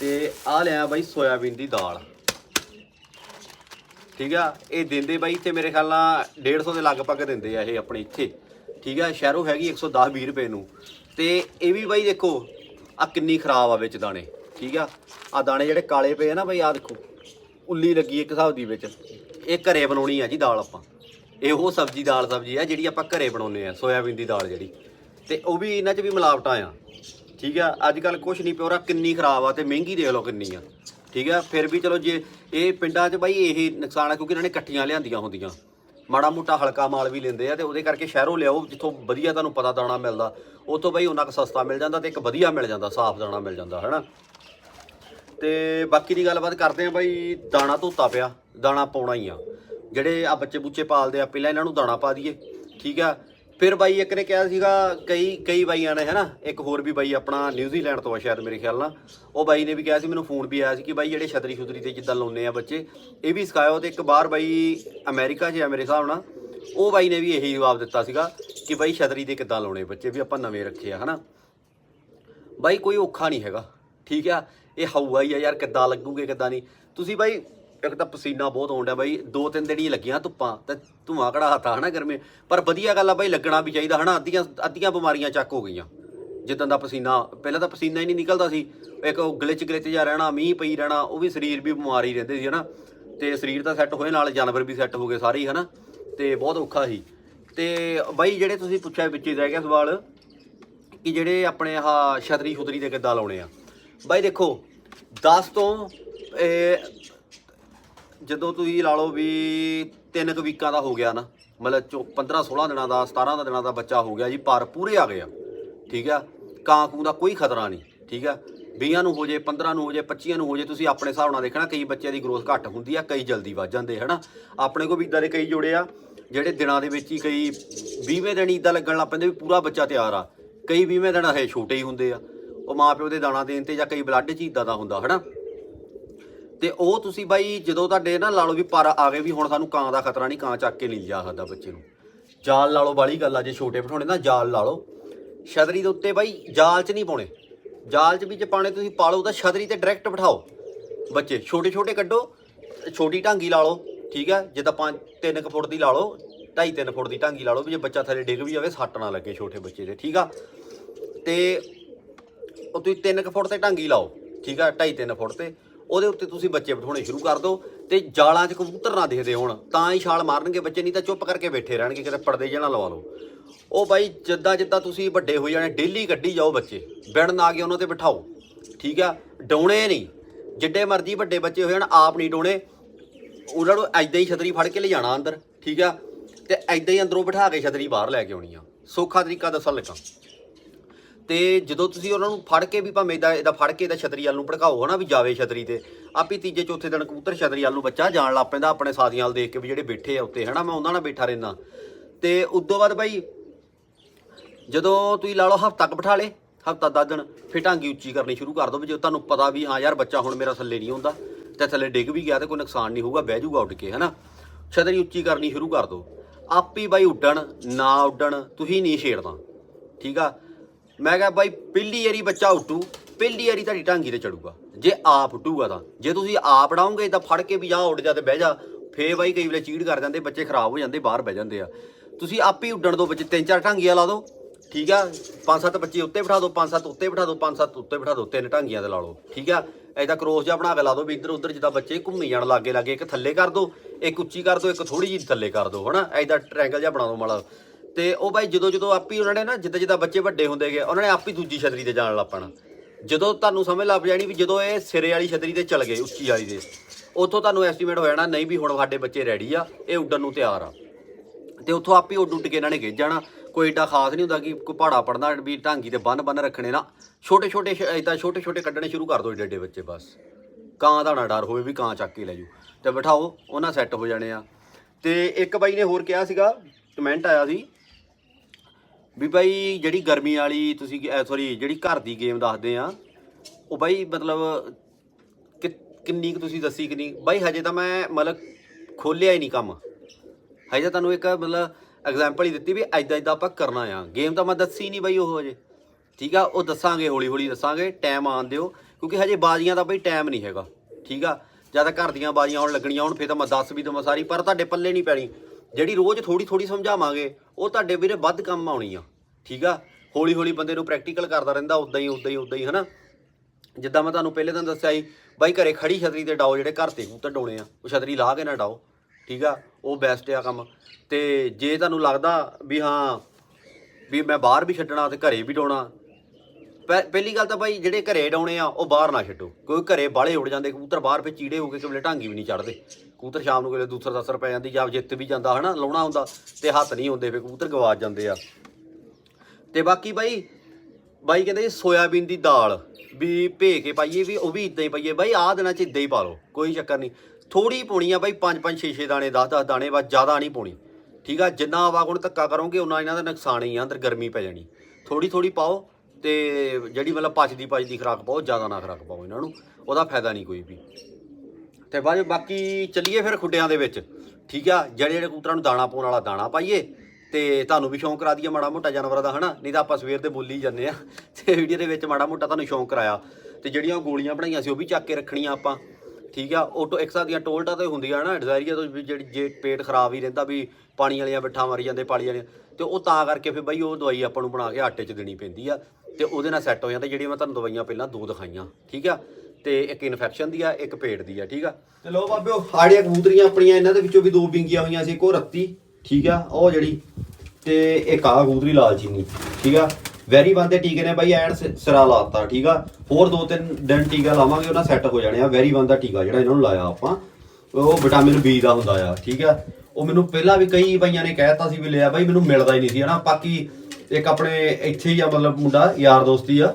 ਤੇ ਆ ਲਿਆ ਬਾਈ ਸੋਇਆਬੀਨ ਦੀ ਦਾਲ। ਠੀਕ ਆ? ਇਹ ਦਿੰਦੇ ਬਾਈ ਇੱਥੇ ਮੇਰੇ ਖਿਆਲ ਨਾਲ 150 ਦੇ ਲਗਭਗ ਦਿੰਦੇ ਆ ਇਹ ਆਪਣੇ ਇੱਥੇ। ਠੀਕ ਆ? ਸ਼ਹਿਰੋਂ ਹੈਗੀ 110 20 ਰੁਪਏ ਨੂੰ। ਤੇ ਇਹ ਵੀ ਬਾਈ ਦੇਖੋ, ਆ ਕਿੰਨੀ ਖਰਾਬ ਆ ਵਿੱਚ ਦਾਣੇ। ਠੀਕ ਆ? ਆ ਦਾਣੇ ਜਿਹੜੇ ਕਾਲੇ ਪਏ ਆ ਨਾ ਬਾਈ ਆ ਦੇਖੋ। ਉੱਲੀ ਲੱਗੀ ਇੱਕ ਹਿਸਾਬ ਦੀ ਵਿੱਚ। ਇਹ ਘਰੇ ਬਣਾਉਣੀ ਆ ਜੀ ਦਾਲ ਆਪਾਂ। ਇਹ ਉਹ ਸਬਜ਼ੀ, ਦਾਲ ਸਬਜ਼ੀ ਆ ਜਿਹੜੀ ਆਪਾਂ ਘਰੇ ਬਣਾਉਨੇ ਆ, ਸੋਇਆਬੀਨ ਦੀ ਦਾਲ ਜਿਹੜੀ। ਤੇ ਉਹ ਵੀ ਇਹਨਾਂ 'ਚ ਵੀ ਮਿਲਾਵਟਾਂ ਆ। ਠੀਕ ਆ? ਅੱਜ ਕੱਲ ਕੁਛ ਨਹੀਂ ਪਿਓਰਾ ਕਿੰਨੀ ਖਰਾਬ ਆ ਤੇ ਮਹਿੰਗੀ ਦੇਖ ਲਓ ਕਿੰਨੀ ਆ। ਠੀਕ ਆ, ਫਿਰ ਵੀ ਚਲੋ ਜੇ ਇਹ ਪਿੰਡਾਂ 'ਚ ਬਾਈ ਇਹ ਨੁਕਸਾਨ ਆ, ਕਿਉਂਕਿ ਇਹਨਾਂ ਨੇ ਇਕੱਠੀਆਂ ਲਿਆਂਦੀਆਂ ਹੁੰਦੀਆਂ। ਮਾੜਾ ਮੋਟਾ ਹਲਕਾ ਮਾਲ ਵੀ ਲੈਂਦੇ ਆ ਤੇ ਉਹਦੇ ਕਰਕੇ ਸ਼ਹਿਰੋਂ ਲਿਆਓ, ਜਿੱਥੋਂ ਵਧੀਆ ਤੁਹਾਨੂੰ ਪਤਾ ਦਾਣਾ ਮਿਲਦਾ ਉਤੋਂ ਬਾਈ ਉਹਨਾਂ ਕੁ ਸਸਤਾ ਮਿਲ ਜਾਂਦਾ ਤੇ ਇੱਕ ਵਧੀਆ ਮਿਲ ਜਾਂਦਾ, ਸਾਫ਼ ਦਾਣਾ ਮਿਲ ਜਾਂਦਾ, ਹੈਨਾ? ਤੇ ਬਾਕੀ ਦੀ ਗੱਲਬਾਤ ਕਰਦੇ ਆ ਬਾਈ, ਦਾਣਾ ਧੋਤਾ ਪਿਆ, ਦਾਣਾ ਪਾਉਣਾ ਹੀ ਆ। ਜਿਹੜੇ ਆ ਬੱਚੇ ਬੁੱਚੇ ਪਾਲਦੇ ਆ, ਪਹਿਲਾਂ ਇਹਨਾਂ ਨੂੰ ਦਾਣਾ ਪਾ ਦਈਏ, ਠੀਕ ਆ? ਫਿਰ ਬਾਈ ਇੱਕ ਨੇ ਕਿਹਾ ਸੀਗਾ, ਕਈ ਕਈ ਬਾਈਆਂ ਨੇ, ਹੈਨਾ, ਇੱਕ ਹੋਰ ਵੀ ਬਾਈ ਆਪਣਾ ਨਿਊਜ਼ੀਲੈਂਡ ਤੋਂ ਆ ਸ਼ਾਇਦ ਮੇਰੇ ਖਿਆਲ ਨਾਲ। ਉਹ ਬਾਈ ਨੇ ਵੀ ਕਿਹਾ ਸੀ, ਮੈਨੂੰ ਫੋਨ ਵੀ ਆਇਆ ਸੀ ਕਿ ਬਾਈ ਜਿਹੜੇ ਛਤਰੀ ਛੁਤਰੀ ਤੇ ਜਿੱਦਾਂ ਲਾਉਂਦੇ ਆ ਬੱਚੇ, ਇਹ ਵੀ ਸਿਖਾਇਓ ਤੇ ਇੱਕ ਬਾਹਰ ਬਾਈ ਅਮਰੀਕਾ 'ਚ ਆ ਮੇਰੇ ਹਿਸਾਬ ਨਾਲ, ਉਹ ਬਾਈ ਨੇ ਵੀ ਇਹੀ ਜਵਾਬ ਦਿੱਤਾ ਸੀਗਾ ਕਿ ਬਾਈ ਛਤਰੀ ਤੇ ਕਿੱਦਾਂ ਲਾਉਣੇ ਬੱਚੇ, ਵੀ ਆਪਾਂ ਨਵੇਂ ਰੱਖੇ ਆ, ਹਨਾ। ਬਾਈ ਕੋਈ ਔਖਾ ਨਹੀਂ ਹੈਗਾ, ਠੀਕ ਆ? ਇਹ ਹਊਆ ਹੀ ਆ ਯਾਰ, ਕਿੱਦਾਂ ਲੱਗੂਗੇ, ਕਿੱਦਾਂ ਨਹੀਂ? ਤੁਸੀਂ ਬਾਈ ਇੱਕ ਤਾਂ ਪਸੀਨਾ ਬਹੁਤ ਆਉਂਦਾ ਬਾਈ, ਦੋ ਤਿੰਨ ਦਿਨ ਹੀ ਲੱਗੀਆਂ ਧੁੱਪਾਂ, ਤੇ ਧੂਆਂ ਕੜਾ ਹੱਥਾ ਹਨਾ ਗਰਮੀ ਪਰ ਵਧੀਆ ਗੱਲ ਆ ਬਾਈ, ਲੱਗਣਾ ਵੀ ਚਾਹੀਦਾ ਹਨਾ, ਅੱਧੀਆਂ ਅੱਧੀਆਂ ਬਿਮਾਰੀਆਂ ਚੱਕ ਹੋ ਗਈਆਂ, ਜਿੱਦਾਂ ਦਾ ਪਸੀਨਾ, ਪਹਿਲਾਂ ਤਾਂ ਪਸੀਨਾ ਹੀ ਨਹੀਂ ਨਿਕਲਦਾ ਸੀ, ਇੱਕ ਉਹ ਗਲਿਚ ਗਲਿਚ ਜਾ ਰਹਿਣਾ, ਮੀਂਹ ਪਈ ਰਹਿਣਾ, ਉਹ ਵੀ ਸਰੀਰ ਵੀ ਬਿਮਾਰ ਹੀ ਰਹਿੰਦੇ ਸੀ ਹਨਾ, ਤੇ ਸਰੀਰ ਤਾਂ ਸੈੱਟ ਹੋਏ, ਨਾਲ ਜਾਨਵਰ ਵੀ ਸੈੱਟ ਹੋ ਗਏ ਸਾਰੇ ਹੀ ਹਨਾ, ਤੇ ਬਹੁਤ ਔਖਾ ਸੀ, ਤੇ ਬਾਈ ਜਿਹੜੇ ਤੁਸੀਂ ਪੁੱਛਿਆ ਵਿੱਚ ਹੀ ਰਹਿ ਗਿਆ ਸਵਾਲ, ਕਿ ਜਿਹੜੇ ਆਪਣੇ ਆਹ ਛਤਰੀ ਛੁਤਰੀ ਦੇ ਕਿੱਦਾਂ ਲਾਉਣੇ ਆ, ਬਾਈ ਦੇਖੋ 10 ਤੋਂ ਜਦੋਂ ਤੁਸੀਂ ਲਾ ਲਓ ਵੀ ਤਿੰਨ ਕੁ ਵੀਕਾਂ ਦਾ ਹੋ ਗਿਆ ਨਾ, ਮਤਲਬ 15 16 ਦਿਨਾਂ ਦਾ 17 ਦਿਨਾਂ ਦਾ ਬੱਚਾ ਹੋ ਗਿਆ ਜੀ, ਪਰ ਪੂਰੇ ਆ ਗਏ ਆ, ਠੀਕ ਆ? ਕਾਂ ਕੂੰ ਦਾ ਕੋਈ ਖਤਰਾ ਨਹੀਂ, ਠੀਕ ਆ? 20 ਨੂੰ ਹੋ ਜੇ 15 ਨੂੰ ਹੋ ਜੇ 25 ਨੂੰ ਹੋ ਜੇ, ਤੁਸੀਂ ਆਪਣੇ ਹਿਸਾਬ ਨਾਲ ਦੇਖਣਾ, ਕਈ ਬੱਚਿਆਂ ਦੀ ਗਰੋਥ ਘੱਟ ਹੁੰਦੀ ਆ, ਕਈ ਜਲਦੀ ਵੱਧ ਜਾਂਦੇ, ਹਨਾ? ਆਪਣੇ ਕੋਲ ਵੀ ਇਦਾਂ ਦੇ ਕਈ ਜੋੜੇ ਆ, ਜਿਹੜੇ ਦਿਨਾਂ ਦੇ ਵਿੱਚ ਹੀ ਕਈ 20ਵੇਂ ਦਿਨ ਇਦਾਂ ਲੱਗਣ ਲੱਗ ਪੈਂਦੇ ਵੀ ਪੂਰਾ ਬੱਚਾ ਤਿਆਰ ਆ। ਕਈ 20ਵੇਂ ਦਿਨ ਇਹ ਛੋਟੇ ਹੀ ਹੁੰਦੇ ਆ, ਉਹ ਮਾਪਿਓ ਦੇ ਦਾਣਾ ਦੇਣ ਤੇ ਜਾਂ ਕਈ ਬਲੱਡ ਚ ਇਦਾਂ ਦਾ ਹੁੰਦਾ, ਹਨਾ? ਤੇ ਉਹ ਤੁਸੀਂ ਬਾਈ ਜਦੋਂ ਤੁਹਾਡੇ ਨਾ ਲਾ ਲਓ ਵੀ ਪਰ ਆ ਗਏ ਵੀ ਹੁਣ ਸਾਨੂੰ ਕਾਂ ਦਾ ਖਤਰਾ ਨਹੀਂ, ਕਾਂ ਚੱਕ ਕੇ ਨਹੀਂ ਜਾ ਸਕਦਾ ਬੱਚੇ ਨੂੰ। ਜਾਲ ਲਾ ਲਓ ਬਾਲੀ ਗੱਲ ਆ, ਜੇ ਛੋਟੇ ਬਿਠਾਉਣੇ ਨਾ ਜਾਲ ਲਾ ਲਓ। ਛਤਰੀ ਦੇ ਉੱਤੇ ਬਾਈ ਜਾਲ 'ਚ ਨਹੀਂ ਪਾਉਣੇ। ਜਾਲ 'ਚ ਵੀ ਜੇ ਪਾਣੇ ਤੁਸੀਂ ਪਾ ਲਓ ਤਾਂ ਛਤਰੀ ਤੇ ਡਾਇਰੈਕਟ ਬਿਠਾਓ। ਬੱਚੇ ਛੋਟੇ ਛੋਟੇ ਕੱਢੋ, ਛੋਟੀ ਢਾਂਗੀ ਲਾ ਲਓ, ਠੀਕ ਹੈ ਜਿੱਦਾਂ 5 3 ਫੁੱਟ ਦੀ ਲਾ ਲਓ 2.5 3 ਫੁੱਟ ਦੀ ਢਾਂਗੀ ਲਾ ਲਓ ਵੀ ਜੇ ਬੱਚਾ ਥੱਲੇ ਡਿੱਗ ਵੀ ਜਾਵੇ, ਸੱਟ ਨਾ ਲੱਗੇ ਛੋਟੇ ਬੱਚੇ ਦੇ, ਠੀਕ ਆ? ਤੇ ਉਹ ਤੁਸੀਂ 3 ਫੁੱਟ ਤੇ ਢਾਂਗੀ ਲਾਓ, ਠੀਕ ਆ? 2.5 3 ਫੁੱਟ ਤੇ। ਉਹਦੇ ਉੱਤੇ ਤੁਸੀਂ ਬੱਚੇ ਬਿਠਾਉਣੇ ਸ਼ੁਰੂ ਕਰ ਦਿਓ ਤੇ ਜਾਲਾਂ 'ਚ ਕਬੂਤਰ ਨਾ ਦਿਖਦੇ ਹੋਣ, ਤਾਂ ਹੀ ਛਾਲ ਮਾਰਨਗੇ ਬੱਚੇ, ਨਹੀਂ ਤਾਂ ਚੁੱਪ ਕਰਕੇ ਬੈਠੇ ਰਹਿਣਗੇ, ਕਿਤੇ ਪਰਦੇ ਜਿਹੇ ਨਾ ਲਵਾ ਲਓ। ਉਹ ਬਾਈ ਜਿੱਦਾਂ ਜਿੱਦਾਂ ਤੁਸੀਂ ਵੱਡੇ ਹੋ ਜਾਣੇ ਡੇਲੀ ਕੱਢੀ ਜਾਓ ਬੱਚੇ ਬਿੜਨ ਆ ਕੇ ਉਹਨਾਂ ਤੇ ਬਿਠਾਓ, ਠੀਕ ਆ? ਡਾਉਣੇ ਨਹੀਂ, ਜਿੱਡੇ ਮਰਜ਼ੀ ਵੱਡੇ ਬੱਚੇ ਹੋ ਜਾਣ, ਆਪ ਨਹੀਂ ਡਾਉਣੇ। ਉਹਨਾਂ ਨੂੰ ਐਦਾਂ ਹੀ ਛਤਰੀ ਫੜ ਕੇ ਲਿਜਾਣਾ ਅੰਦਰ, ਠੀਕ ਆ? ਤੇ ਐਦਾਂ ਹੀ ਅੰਦਰੋਂ ਬਿਠਾ ਕੇ ਛਤਰੀ ਬਾਹਰ ਲੈ ਕੇ ਆਉਣੀ ਆ। ਸੌਖਾ ਤਰੀਕਾ ਦੱਸਣ ਲੱਗਾ ਤੇ ਜਦੋਂ ਤੁਸੀਂ ਉਹਨਾਂ ਨੂੰ ਫੜ ਕੇ ਵੀ ਭਾਵੇਂ ਇਹਦਾ ਇਹਦਾ ਫੜ ਕੇ ਇਹਦਾ ਛਤਰੀ ਵੱਲ ਨੂੰ ਭੜਕਾਓ, ਹਨਾ, ਵੀ ਜਾਵੇ ਛਤਰੀ ਤੇ, ਆਪੀ ਤੀਜੇ ਚੌਥੇ ਦਿਨ ਕਬੂਤਰ ਛਤਰੀ ਵੱਲ ਨੂੰ ਬੱਚਾ ਜਾਣ ਲੱਗ ਪੈਂਦਾ ਆਪਣੇ ਸਾਥੀਆਂ ਵੱਲ ਦੇਖ ਕੇ ਵੀ ਜਿਹੜੇ ਬੈਠੇ ਆ ਉੱਤੇ, ਹਨਾ, ਮੈਂ ਉਹਨਾਂ ਨਾਲ ਬੈਠਾ ਰਹਿਣਾ ਤੇ ਉਦੋਂ ਬਾਅਦ ਬਾਈ, ਜਦੋਂ ਤੁਸੀਂ ਲਾ ਲਓ ਹਫ਼ਤਾ ਤੱਕ ਬਿਠਾ ਲੇ ਹਫ਼ਤਾ ਦਸ ਦਿਨ, ਫਿਰ ਢਾਂਗੀ ਉੱਚੀ ਕਰਨੀ ਸ਼ੁਰੂ ਕਰ ਦਿਓ ਵੀ ਜੇ ਤੁਹਾਨੂੰ ਪਤਾ ਵੀ ਹਾਂ ਯਾਰ ਬੱਚਾ ਹੁਣ ਮੇਰਾ ਥੱਲੇ ਨਹੀਂ ਆਉਂਦਾ ਤੇ ਥੱਲੇ ਡਿੱਗ ਵੀ ਗਿਆ ਤੇ ਕੋਈ ਨੁਕਸਾਨ ਨਹੀਂ ਹੋਊਗਾ, ਬਹਿ ਜਾਊਗਾ ਉੱਡ ਕੇ, ਹਨਾ। ਛਤਰੀ ਉੱਚੀ ਕਰਨੀ ਸ਼ੁਰੂ ਕਰ ਦਿਓ। ਆਪੀ ਬਾਈ ਉੱਡਣ, ਨਾ ਉੱਡਣ, ਤੁਸੀਂ ਨਹੀਂ ਛੇੜਦਾ, ਠੀਕ ਆ? ਮੈਂ ਕਿਹਾ ਬਾਈ, ਪਹਿਲੀ ਵਾਰੀ ਬੱਚਾ ਉੱਟੂ ਪਹਿਲੀ ਵਾਰੀ ਤੁਹਾਡੀ ਢਾਂਗੀ ਤੇ ਚੜੂਗਾ। ਜੇ ਆਪ ਉੱਟੂਗਾ ਤਾਂ। ਜੇ ਤੁਸੀਂ ਆਪ ਡਾਉਂਗੇ ਤਾਂ ਫੜ ਕੇ ਵੀ ਜਾ ਉੱਡ ਜਾ ਤੇ ਬਹਿ ਜਾ। ਫੇਰ ਬਾਈ ਕਈ ਵੇਲੇ ਚੀੜ ਕਰ ਜਾਂਦੇ, ਬੱਚੇ ਖਰਾਬ ਹੋ ਜਾਂਦੇ, ਬਾਹਰ ਬਹਿ ਜਾਂਦੇ ਆ। ਤੁਸੀਂ ਆਪੇ ਹੀ ਉੱਡਣ ਦੋ ਬੱਚੇ ਤਿੰਨ ਚਾਰ ਢਾਂਗੀਆਂ ਲਾ ਦਿਓ ਠੀਕ ਆ? ਪੰਜ ਸੱਤ ਬੱਚੇ ਉੱਤੇ ਬਿਠਾ ਦਿਓ ਪੰਜ ਸੱਤ ਉੱਤੇ ਬਿਠਾ ਦਿਓ ਪੰਜ ਸੱਤ ਉੱਤੇ ਬਿਠਾ ਦਿਓ ਤਿੰਨ ਢਾਂਗੀਆਂ ਤੇ ਲਾ ਲਓ। ਠੀਕ ਆ? ਐਦਾ ਕਰੋਸ ਜਿਹਾ ਬਣਾ ਕੇ ਲਾ ਦਿਓ ਵੀ ਇੱਧਰ ਉੱਧਰ ਜਿੱਦਾਂ ਬੱਚੇ ਘੁੰਮੀ ਜਾਣ ਲੱਗੇ ਲੱਗੇ ਇੱਕ ਥੱਲੇ ਕਰ ਦਿਓ ਇੱਕ ਉੱਚੀ ਕਰ ਦਿਓ ਇੱਕ ਥੋੜੀ ਜਿਹੀ ਥੱਲੇ ਕਰ ਦਿਓ ਹਨਾ? ਐਦਾ ਟ੍ਰਾਇੰਗਲ ਜਿਹਾ ਬਣਾ ਦਿਓ ਮਾੜਾ। ਤੇ ਉਹ ਬਾਈ ਜਦੋਂ ਜਦੋਂ ਆਪੀ ਉਹਨਾਂ ਨੇ ਨਾ, ਜਿੱਦਾਂ ਜਿੱਦਾਂ ਬੱਚੇ ਵੱਡੇ ਹੁੰਦੇ ਗਏ, ਉਹਨਾਂ ਨੇ ਆਪੀ ਦੂਜੀ ਛਤਰੀ ਤੇ ਜਾਣ ਲੱਪਣਾ। ਜਦੋਂ ਤੁਹਾਨੂੰ ਸਮਝ ਲੱਗ ਜਾਣੀ ਵੀ ਜਦੋਂ ਇਹ ਸਿਰੇ ਵਾਲੀ ਛਤਰੀ ਤੇ ਚਲ ਗਏ, ਉੱਚੀ ਵਾਲੀ ਦੇ ਉੱਥੋਂ ਤੁਹਾਨੂੰ ਐਸਟੀਮੇਟ ਹੋ ਜਾਣਾ, ਨਹੀਂ ਵੀ ਹੁਣ ਸਾਡੇ ਬੱਚੇ ਰੈਡੀ ਆ, ਇਹ ਉੱਡਣ ਨੂੰ ਤਿਆਰ ਆ। ਤੇ ਉੱਥੋਂ ਆਪੇ ਉੱਡ ਉੱਡ ਕੇ ਇਹਨਾਂ ਨੇ ਗਿੱਜ ਜਾਣਾ ਕੋਈ ਏਡਾ ਖਾਸ ਨਹੀਂ ਹੁੰਦਾ ਕਿ ਕੋਈ ਪਹਾੜਾ ਪੜਨਾ ਵੀ ਢਾਂਗੀ ਤੇ ਬੰਨ ਬੰਨ ਰੱਖਣੇ ਨਾ। ਛੋਟੇ ਛੋਟੇ ਇਦਾਂ ਛੋਟੇ ਛੋਟੇ ਕੱਢਣੇ ਸ਼ੁਰੂ ਕਰ ਦਿਓ ਏਡੇ ਏਡੇ ਬੱਚੇ, ਬਸ। ਕਾਂ ਦਾ ਨਾ ਡਰ ਹੋਵੇ ਵੀ ਕਾਂ ਚੱਕ ਕੇ ਲੈ ਜੂ ਤੇ ਬਿਠਾਓ, ਉਹਨਾਂ ਸੈੱਟ ਹੋ ਜਾਣੇ ਆ। ਤੇ ਇੱਕ ਬਾਈ ਨੇ ਹੋਰ ਕਿਹਾ ਸੀਗਾ ਕਮੈਂਟ ਆਇਆ ਸੀ ਵੀ ਬਾਈ ਜਿਹੜੀ ਗਰਮੀ ਵਾਲੀ ਤੁਸੀਂ ਸੌਰੀ ਜਿਹੜੀ ਘਰ ਦੀ ਗੇਮ ਦੱਸਦੇ ਆ, ਉਹ ਬਾਈ ਮਤਲਬ ਕਿ, ਕਿੰਨੀ ਕੁ ਤੁਸੀਂ ਦੱਸੀ, ਕਿੰਨੀ? ਬਾਈ ਹਜੇ ਤਾਂ ਮੈਂ ਮਤਲਬ ਖੋਲਿਆ ਹੀ ਨਹੀਂ ਕੰਮ। ਹਜੇ ਤਾਂ ਤੁਹਾਨੂੰ ਇੱਕ ਮਤਲਬ ਐਗਜ਼ਾਮਪਲ ਹੀ ਦਿੱਤੀ ਵੀ ਐਦਾਂ ਐਦਾਂ ਆਪਾਂ ਕਰਨਾ ਆ। ਗੇਮ ਤਾਂ ਮੈਂ ਦੱਸੀ ਨਹੀਂ ਬਾਈ ਉਹ ਹਜੇ। ਠੀਕ ਆ? ਉਹ ਦੱਸਾਂਗੇ ਹੌਲੀ ਹੌਲੀ ਦੱਸਾਂਗੇ ਟਾਈਮ ਆਣ ਦਿਓ। ਕਿਉਂਕਿ ਹਜੇ ਬਾਜ਼ੀਆਂ ਦਾ ਬਾਈ ਟਾਈਮ ਨਹੀਂ ਹੈਗਾ। ਠੀਕ ਆ? ਜਦ ਘਰ ਦੀਆਂ ਬਾਜ਼ੀਆਂ ਆਉਣ ਲੱਗਣੀਆਂ ਹੁਣ, ਫੇਰ ਤਾਂ ਮੈਂ ਦੱਸ ਵੀ ਦਵਾਂ ਸਾਰੀ, ਪਰ ਤੁਹਾਡੇ ਪੱਲੇ ਨਹੀਂ ਪੈਣੀ। ਜਿਹੜੀ ਰੋਜ਼ ਥੋੜੀ ਥੋੜੀ ਸਮਝਾਵਾਂਗੇ ਉਹ ਤੁਹਾਡੇ ਵੀਰੇ ਵੱਧ ਕੰਮ ਆਉਣੀ ਆ, ਠੀਕ ਆ? ਹੌਲੀ ਹੌਲੀ ਬੰਦੇ ਨੂੰ ਪ੍ਰੈਕਟੀਕਲ ਕਰਦਾ ਰਹਿੰਦਾ ਉਦਾਂ ਹੀ ਉਦਾਂ ਹੀ ਉਦਾਂ ਹੀ, ਹਨਾ? ਜਿੱਦਾਂ ਮੈਂ ਤੁਹਾਨੂੰ ਪਹਿਲੇ ਦਿਨ ਦੱਸਿਆ ਸੀ, ਬਾਈ ਘਰੇ ਖੜੀ ਛਤਰੀ ਤੇ ਡਾਓ ਜਿਹੜੇ ਘਰ ਤੇ ਕਬੂਤਰ ਡਾਉਣੇ ਆ, ਉਹ ਛਤਰੀ ਲਾ ਕੇ ਨਾ ਡਾਓ, ਠੀਕ ਆ? ਉਹ ਬੈਸਟ ਆ ਕੰਮ। ਤੇ ਜੇ ਤੁਹਾਨੂੰ ਲੱਗਦਾ ਵੀ ਹਾਂ, ਵੀ ਮੈਂ ਬਾਹਰ ਵੀ ਛੱਡਣਾ ਤੇ ਘਰੇ ਵੀ ਡਾਉਣਾ ਪਹਿ- ਪਹਿਲੀ ਗੱਲ ਤਾਂ ਬਾਈ ਜਿਹੜੇ ਘਰੇ ਡਾਉਣੇ ਆ, ਉਹ ਬਾਹਰ ਨਾ ਛੱਡੋ। ਕਿਉਂਕਿ ਘਰੇ ਬਾਲੇ ਉੱਡ ਜਾਂਦੇ, ਕਬੂਤਰ ਬਾਹਰ ਫੇ ਚੀੜੇ ਹੋ ਕੇ ਕਿਵੇਂ ਢਾਂਗੀ ਵੀ ਨਹੀਂ ਚੜਦੇ। ਕਬੂਤਰ ਸ਼ਾਮ ਨੂੰ ਕਿਲੇ ਦੂਸਰ ਦਸਰ ਪੈ ਜਾਂਦੀ ਜਾਂ ਜਿੱਤ ਵੀ ਜਾਂਦਾ ਹਨਾ, ਲਾਉਣਾ ਹੁੰਦਾ ਤੇ ਹੱਥ ਨਹੀਂ ਹੁੰਦੇ ਫੇ ਕਬੂਤਰ ਗਵਾਚ ਜਾਂਦੇ ਆ। ਤੇ ਬਾਕੀ ਬਾਈ ਬਾਈ ਕਹਿੰਦੇ ਜੀ ਸੋਇਆਬੀਨ ਦੀ ਦਾਲ ਵੀ ਭੇ ਕੇ ਪਾਈਏ ਵੀ ਉਹ ਵੀ ਇਦਾਂ ਹੀ ਪਾਈਏ। ਬਾਈ ਆਹ ਦਿਨਾਂ ਚ ਇਦਾਂ ਹੀ ਪਾ ਲਓ, ਕੋਈ ਚੱਕਰ ਨਹੀਂ। ਥੋੜੀ ਪਾਉਣੀ ਆ ਬਾਈ 5 5 6 6 ਦਾਣੇ 10 10 ਦਾਣੇ, ਬਸ ਜ਼ਿਆਦਾ ਨਹੀਂ ਪਾਉਣੀ ਠੀਕ ਆ, ਜਿੰਨਾ ਹਵਾ ਗੁਣ ਧੱਕਾ ਕਰੋਗੇ ਉਹਨਾਂ ਇਹਨਾਂ ਦਾ ਨੁਕਸਾਨ ਹੀ ਆ, ਅੰਦਰ ਗਰਮੀ ਪੈ ਜਾਣੀ। ਥੋੜੀ ਥੋੜੀ ਪਾਓ ਤੇ ਜਿਹੜੀ ਮਤਲਬ ਪਚਦੀ ਪਚਦੀ ਖਰਾਕ ਪਾਓ, ਜ਼ਿਆਦਾ ਨਾ ਖਰਾਕ ਪਾਓ ਇਹਨਾਂ ਨੂੰ, ਉਹਦਾ ਫਾਇਦਾ ਨਹੀਂ ਕੋਈ ਵੀ। ਤੇ ਬਾਅਦ ਬਾਕੀ ਚੱਲੀਏ ਫਿਰ ਖੁੱਡਿਆਂ ਦੇ ਵਿੱਚ। ਠੀਕ ਆ? ਜਿਹੜੇ ਜਿਹੜੇ ਕਬੂਤਰਾਂ ਨੂੰ ਦਾਣਾ ਪਾਉਣ ਵਾਲਾ ਦਾਣਾ ਪਾਈਏ, ਤੇ ਤੁਹਾਨੂੰ ਵੀ ਸ਼ੌਂਕ ਕਰਾ ਦਈਏ ਮਾੜਾ ਮੋਟਾ ਜਾਨਵਰਾਂ ਦਾ, ਹਨਾ? ਨਹੀਂ ਤਾਂ ਆਪਾਂ ਸਵੇਰ ਦੇ ਬੋਲੀ ਜਾਂਦੇ ਆ। ਤੇ ਵੀਡੀਓ ਦੇ ਵਿੱਚ ਮਾੜਾ ਮੋਟਾ ਤੁਹਾਨੂੰ ਸ਼ੌਂਕ ਕਰਾਇਆ। ਤੇ ਜਿਹੜੀਆਂ ਗੋਲੀਆਂ ਬਣਾਈਆਂ ਸੀ, ਉਹ ਵੀ ਚੱਕ ਕੇ ਰੱਖਣੀਆਂ ਆਪਾਂ। ਠੀਕ ਆ? ਆਟੋ, ਇੱਕ ਦੀਆਂ ਟੋਲਟਾ ਤੇ ਹੁੰਦੀਆਂ ਨਾ ਡਿਜ਼ਾਇਰੀਆ ਤੋਂ ਵੀ ਜਿਹੜੀ ਜੇ ਪੇਟ ਖਰਾਬ ਹੀ ਰਹਿੰਦਾ ਵੀ ਪਾਣੀ ਵਾਲੀਆਂ ਬਿੱਠਾਂ ਮਾਰੀ ਜਾਂਦੇ, ਪਾਣੀ ਵਾਲੀਆਂ। ਤੇ ਉਹ ਤਾਂ ਕਰਕੇ ਫਿਰ ਬਈ ਉਹ ਦਵਾਈ ਆਪਾਂ ਨੂੰ ਬਣਾ ਕੇ ਆਟੇ 'ਚ ਦੇਣੀ ਪੈਂਦੀ ਆ। ਤੇ ਉਹਦੇ ਨਾਲ ਸੈੱਟ ਹੋ ਜਾਂਦਾ, ਜਿਹੜੀਆਂ ਮੈਂ ਤੁਹਾਨੂੰ ਦਵਾਈਆਂ ਪਹਿਲਾਂ ਦੋ ਦਿਖਾਈਆਂ। ਠੀਕ ਆ? ਤੇ ਇੱਕ ਇਨਫੈਕਸ਼ਨ ਦੀ ਆ, ਇੱਕ ਪੇਟ ਦੀ ਆ, ਠੀਕ ਆ? ਤੇ ਲੋ ਬਾਬਿਓ ਆੜੀਆਂ ਕਬੂਤਰੀਆਂ ਆਪਣੀਆਂ, ਇਹਨਾਂ ਦੇ ਵਿੱਚੋਂ ਵੀ ਦੋ ਬਿੰਗੀਆਂ ਹੋਈਆਂ ਸੀ, ਇੱਕ ਉਹ ਰੱਤੀ, ਠੀਕ ਆ, ਉਹ ਜਿਹੜੀ, ਤੇ ਇੱਕ ਆ ਕਬੂਤਰੀ ਲਾਲਚੀਨੀ ਠੀਕ ਆ? ਵੈਰੀ ਵਨ ਦੇ ਟੀਕੇ ਨੇ ਬਾਈ, ਐਨ ਸ- ਸਿਰਾ ਲਾਤਾ, ਠੀਕ ਆ? ਹੋਰ ਦੋ ਤਿੰਨ ਦਿਨ ਟੀਕਾ ਲਾਵਾਂਗੇ, ਉਹਨਾਂ ਸੈੱਟ ਹੋ ਜਾਣੇ ਆ ਵੈਰੀ ਵਨ ਦਾ ਟੀਕਾ ਜਿਹੜਾ ਇਹਨਾਂ ਨੂੰ ਲਾਇਆ ਆਪਾਂ। ਉਹ ਵਿਟਾਮਿਨ ਬੀ ਦਾ ਹੁੰਦਾ ਆ, ਠੀਕ ਆ? ਉਹ ਮੈਨੂੰ ਪਹਿਲਾਂ ਵੀ ਕਈ ਬਾਈਆਂ ਨੇ ਕਹਿਤਾ ਸੀ ਵੀ ਲਿਆ ਬਾਈ, ਮੈਨੂੰ ਮਿਲਦਾ ਹੀ ਨਹੀਂ ਸੀ, ਹਨਾ? ਬਾਕੀ ਇੱਕ ਆਪਣੇ ਇੱਥੇ ਹੀ ਆ, ਮਤਲਬ ਮੁੰਡਾ, ਯਾਰ ਦੋਸਤੀ ਆ।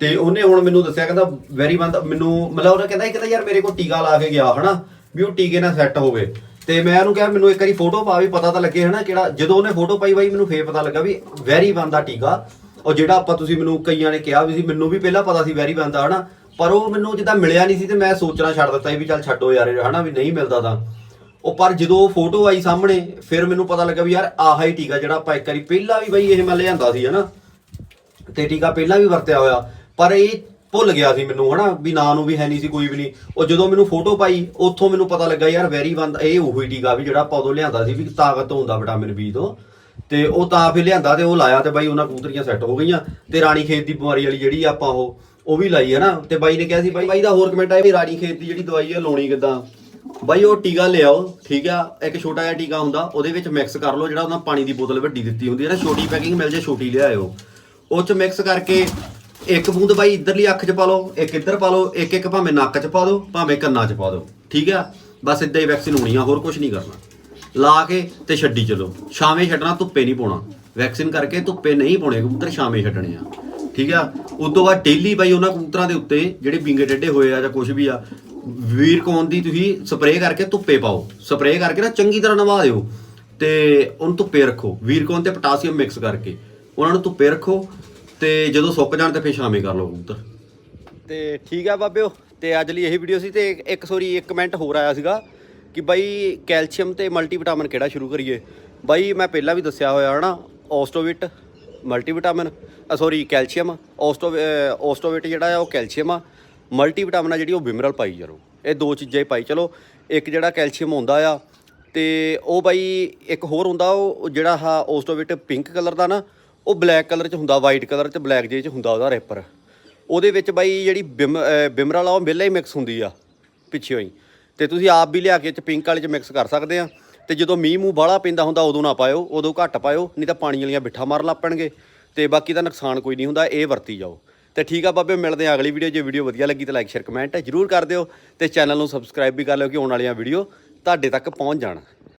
ਤੇ ਉਹਨੇ ਹੁਣ ਮੈਨੂੰ ਦੱਸਿਆ, ਕਹਿੰਦਾ ਵੈਰੀ ਬੰਦ ਮੈਨੂੰ ਮਤਲਬ ਉਹਨੇ ਕਹਿੰਦਾ ਸੀ ਕਹਿੰਦਾ ਯਾਰ ਮੇਰੇ ਕੋਲ ਟੀਕਾ ਲਾ ਕੇ ਗਿਆ, ਹਨਾ, ਵੀ ਉਹ ਟੀਕੇ ਨਾਲ ਸੈੱਟ ਹੋਵੇ। ਤੇ ਮੈਂ ਉਹਨੂੰ ਕਿਹਾ, ਮੈਨੂੰ ਇੱਕ ਵਾਰੀ ਫੋਟੋ ਪਾ ਵੀ ਪਤਾ ਤਾਂ ਲੱਗੇ, ਹਨਾ, ਕਿਹੜਾ, ਜਦੋਂ ਉਹਨੇ ਫੋਟੋ ਪਾਈ ਬਾਈ, ਮੈਨੂੰ ਫੇਰ ਪਤਾ ਲੱਗਾ ਵੀ ਵੈਰੀ ਦਾ ਟੀਕਾ। ਉਹ ਜਿਹੜਾ ਆਪਾਂ ਤੁਸੀਂ ਮੈਨੂੰ ਕਈਆਂ ਨੇ ਕਿਹਾ ਵੀ ਸੀ, ਮੈਨੂੰ ਵੀ ਪਹਿਲਾਂ ਪਤਾ ਸੀ ਵੈਰੀ ਬੰਦ ਦਾ, ਹਨਾ, ਪਰ ਉਹ ਮੈਨੂੰ ਜਿੱਦਾਂ ਮਿਲਿਆ ਨਹੀਂ ਸੀ ਤੇ ਮੈਂ ਸੋਚਣਾ ਛੱਡ ਦਿੱਤਾ ਵੀ ਚੱਲ ਛੱਡੋ ਯਾਰ ਇਹ ਹਨਾ, ਵੀ ਨਹੀਂ ਮਿਲਦਾ ਤਾਂ। ਉਹ ਪਰ ਜਦੋਂ ਫੋਟੋ ਆਈ ਸਾਹਮਣੇ, ਫਿਰ ਮੈਨੂੰ ਪਤਾ ਲੱਗਾ ਵੀ ਯਾਰ ਆਹਾ ਹੀ ਟੀਕਾ ਜਿਹੜਾ ਆਪਾਂ ਇੱਕ ਵਾਰੀ ਪਹਿਲਾਂ ਵੀ ਬਾਈ ਇਹ ਮੈਂ ਲਿਆਂਦਾ ਸੀ, ਹਨਾ। ਤੇ ਟੀਕਾ ਪਹਿਲਾਂ ਵੀ ਵਰਤਿਆ ਹੋਇਆ। ਪਰ ਇਹ ਭੁੱਲ ਗਿਆ ਸੀ ਮੈਨੂੰ, ਹਨਾ, ਵੀ ਨਾਂ ਨੂੰ ਵੀ ਹੈ ਨਹੀਂ ਸੀ, ਕੋਈ ਵੀ ਨਹੀਂ। ਉਹ ਜਦੋਂ ਮੈਨੂੰ ਫੋਟੋ ਪਾਈ, ਉੱਥੋਂ ਮੈਨੂੰ ਪਤਾ ਲੱਗਾ, ਯਾਰ ਵੈਰੀ ਬੰਦ ਇਹ ਉਹੀ ਟੀਕਾ ਵੀ ਜਿਹੜਾ ਆਪਾਂ ਉਦੋਂ ਲਿਆਂਦਾ ਸੀ, ਵੀ ਤਾਕਤ ਹੁੰਦਾ ਵਿਟਾਮਿਨ ਬੀ ਤੋਂ। ਤੇ ਉਹ ਤਾਂ ਫਿਰ ਲਿਆਂਦਾ ਤੇ ਉਹ ਲਾਇਆ ਤੇ ਬਾਈ ਉਹਨਾਂ ਕੂਤਰੀਆਂ ਸੈੱਟ ਹੋ ਗਈਆਂ ਤੇ ਰਾਣੀ ਖੇਤ ਦੀ ਬਿਮਾਰੀ ਵਾਲੀ ਜਿਹੜੀ ਆਪਾਂ ਉਹ ਉਹ ਵੀ ਲਾਈ ਹੈ ਨਾ ਤੇ ਬਾਈ ਨੇ ਕਿਹਾ ਸੀ, ਬਾਈ ਬਾਈ ਦਾ ਹੋਰ ਕਮੈਂਟ ਆਇਆ ਵੀ ਰਾਣੀ ਖੇਤ ਦੀ ਜਿਹੜੀ ਦਵਾਈ ਹੈ ਲਾਉਣੀ ਕਿਦਾਂ? ਬਾਈ, ਉਹ ਟੀਕਾ ਲਿਆਓ, ਠੀਕ ਆ, ਇੱਕ ਛੋਟਾ ਜਿਹਾ ਟੀਕਾ ਹੁੰਦਾ, ਉਹਦੇ ਵਿੱਚ ਮਿਕਸ ਕਰ ਲਓ ਜਿਹੜਾ ਉਹਨਾਂ ਪਾਣੀ ਦੀ ਬੋਤਲ ਵੱਡੀ ਦਿੱਤੀ ਹੁੰਦੀ ਹੈ ਨਾ, ਛੋਟੀ ਪੈਕਿੰਗ ਮਿਲ ਜੇ ਛੋਟੀ ਲਿਆਇਓ। ਉਹ ਚ ਮਿਕਸ ਕਰਕੇ ਇੱਕ ਬੂੰਦ ਬਾਈ ਇੱਧਰਲੀ ਅੱਖ 'ਚ ਪਾ ਲਓ, ਇੱਕ ਇੱਧਰ ਪਾ ਲਓ, ਇੱਕ ਇੱਕ ਭਾਵੇਂ ਨੱਕ 'ਚ ਪਾ ਦਿਓ ਭਾਵੇਂ ਕੰਨਾਂ 'ਚ ਪਾ ਦਿਓ ਠੀਕ ਆ? ਬਸ ਇਦਾਂ ਹੀ ਵੈਕਸੀਨ ਹੋਣੀ ਆ, ਹੋਰ ਕੁਝ ਨਹੀਂ ਕਰਨਾ। ਲਾ ਕੇ ਤੇ ਛੱਡੀ ਚਲੋ। ਛਾਵੇਂ ਛੱਡਣਾ, ਧੁੱਪੇ ਨਹੀਂ ਪਾਉਣਾ। ਵੈਕਸੀਨ ਕਰਕੇ ਧੁੱਪੇ ਨਹੀਂ ਪਾਉਣੇ, ਕਬੂਤਰ ਛਾਵੇਂ ਛੱਡਣੇ ਆ। ਠੀਕ ਆ? ਉਸ ਤੋਂ ਬਾਅਦ ਡੇਲੀ ਬਾਈ ਉਹਨਾਂ ਕਬੂਤਰਾਂ ਦੇ ਉੱਤੇ ਜਿਹੜੇ ਬਿੰਗੇ ਡੱਡੇ ਹੋਏ ਆ ਜਾਂ ਕੁਝ ਵੀ ਆ ਵੀਰਕੌਨ ਦੀ ਤੁਸੀਂ ਸਪਰੇਅ ਕਰਕੇ ਧੁੱਪੇ ਪਾਓ। ਸਪਰੇਅ ਕਰਕੇ ਨਾ ਚੰਗੀ ਤਰ੍ਹਾਂ ਨਵਾ ਦਿਓ ਤੇ ਉਹਨੂੰ ਧੁੱਪੇ ਰੱਖੋ। ਵੀਰਕੌਨ ਤੇ ਪੋਟਾਸੀਅਮ ਮਿਕਸ ਕਰਕੇ। ਉਹਨਾਂ ਨੂੰ ਧੁੱਪੇ ਰੱਖੋ ਤੇ ਜਦੋਂ ਸੁੱਕ ਜਾਣ ਤੇ ਫਿਰ ਛਾਵੇਂ ਕਰ ਲਓ ਕਬੂਤਰ। ਤੇ ਠੀਕ ਆ ਬਾਬਿਓ, ਤੇ ਅੱਜ ਲਈ ਇਹੀ ਵੀਡੀਓ ਸੀ ਤੇ ਇੱਕ ਸੋਰੀ ਇੱਕ ਕਮੈਂਟ ਹੋਰ ਆਇਆ ਸੀਗਾ ਕਿ ਬਾਈ ਕੈਲਸ਼ੀਅਮ ਤੇ ਮਲਟੀਵਿਟਾਮਿਨ ਕਿਹੜਾ ਸ਼ੁਰੂ ਕਰੀਏ? ਬਾਈ ਮੈਂ ਪਹਿਲਾਂ ਵੀ ਦੱਸਿਆ ਹੋਇਆ ਹਨਾ, Ostovit multivitamin sorry calcium, Osto Ostovit ਜਿਹੜਾ ਆ ਉਹ ਕੈਲਸ਼ੀਅਮ ਆ ਮਲਟੀਵਿਟਾਮਿਨ ਆ ਜਿਹੜੀ ਉਹ ਬਿਮਰਲ ਪਾਈ ਜਰੋ ਇਹ ਦੋ ਚੀਜ਼ਾਂ ਹੀ ਪਾਈ, ਚਲੋ, ਇੱਕ ਜਿਹੜਾ ਕੈਲਸ਼ੀਅਮ ਹੁੰਦਾ ਆ, ਤੇ ਉਹ ਬਾਈ ਇੱਕ ਹੋਰ ਹੁੰਦਾ ਉਹ ਜਿਹੜਾ ਆ ਔਸਟੋਵਿਟ ਪਿੰਕ ਕਲਰ ਦਾ ਨਾ ਉਹ ਬਲੈਕ ਕਲਰ ਚ ਹੁੰਦਾ ਵਾਈਟ ਕਲਰ ਚ ਬਲੈਕ ਜੇ ਚ ਹੁੰਦਾ ਉਹਦਾ ਰੈਪਰ ਉਹਦੇ ਵਿੱਚ ਬਾਈ ਜਿਹੜੀ ਬਿਮ ਬਿਮਰ ਵਾਲਾ ਉਹ ਪਹਿਲਾਂ ਹੀ ਮਿਕਸ ਹੁੰਦੀ ਆ, ਪਿੱਛੇ ਹੀ ਤੇ ਤੁਸੀਂ ਆਪ ਵੀ ਲਿਆ ਕੇ ਚ ਪਿੰਕ ਵਾਲੇ ਚ ਮਿਕਸ ਕਰ ਸਕਦੇ ਆ। ਤੇ ਜਦੋਂ ਮੀਂਹ ਮੂੰਹ ਬਾਹਲਾ ਪੈਂਦਾ ਹੁੰਦਾ, ਉਦੋਂ ਨਾ ਪਾਇਓ, ਉਦੋਂ ਘੱਟ ਪਾਇਓ, ਨਹੀਂ ਤਾਂ ਪਾਣੀ ਵਾਲੀਆਂ ਬਿੱਠਾ ਮਾਰ ਲੱਪਣਗੇ ਤੇ ਬਾਕੀ ਦਾ ਨੁਕਸਾਨ ਕੋਈ ਨਹੀਂ ਹੁੰਦਾ, ਇਹ ਵਰਤੀ ਜਾਓ। ਤੇ ਠੀਕ ਆ ਬਾਬੇ, ਮਿਲਦੇ ਆ ਅਗਲੀ ਵੀਡੀਓ ਜੇ ਵੀਡੀਓ ਵਧੀਆ ਲੱਗੀ ਤਾਂ ਲਾਈਕ ਸ਼ੇਅਰ ਕਮੈਂਟ ਜ਼ਰੂਰ ਕਰ ਦਿਓ। ਤੇ ਚੈਨਲ ਨੂੰ ਸਬਸਕ੍ਰਾਈਬ ਵੀ ਕਰ ਲਿਓ ਕਿ ਆਉਣ ਵਾਲੀਆਂ ਵੀਡੀਓ ਤੁਹਾਡੇ ਤੱਕ ਪਹੁੰਚ ਜਾਣ।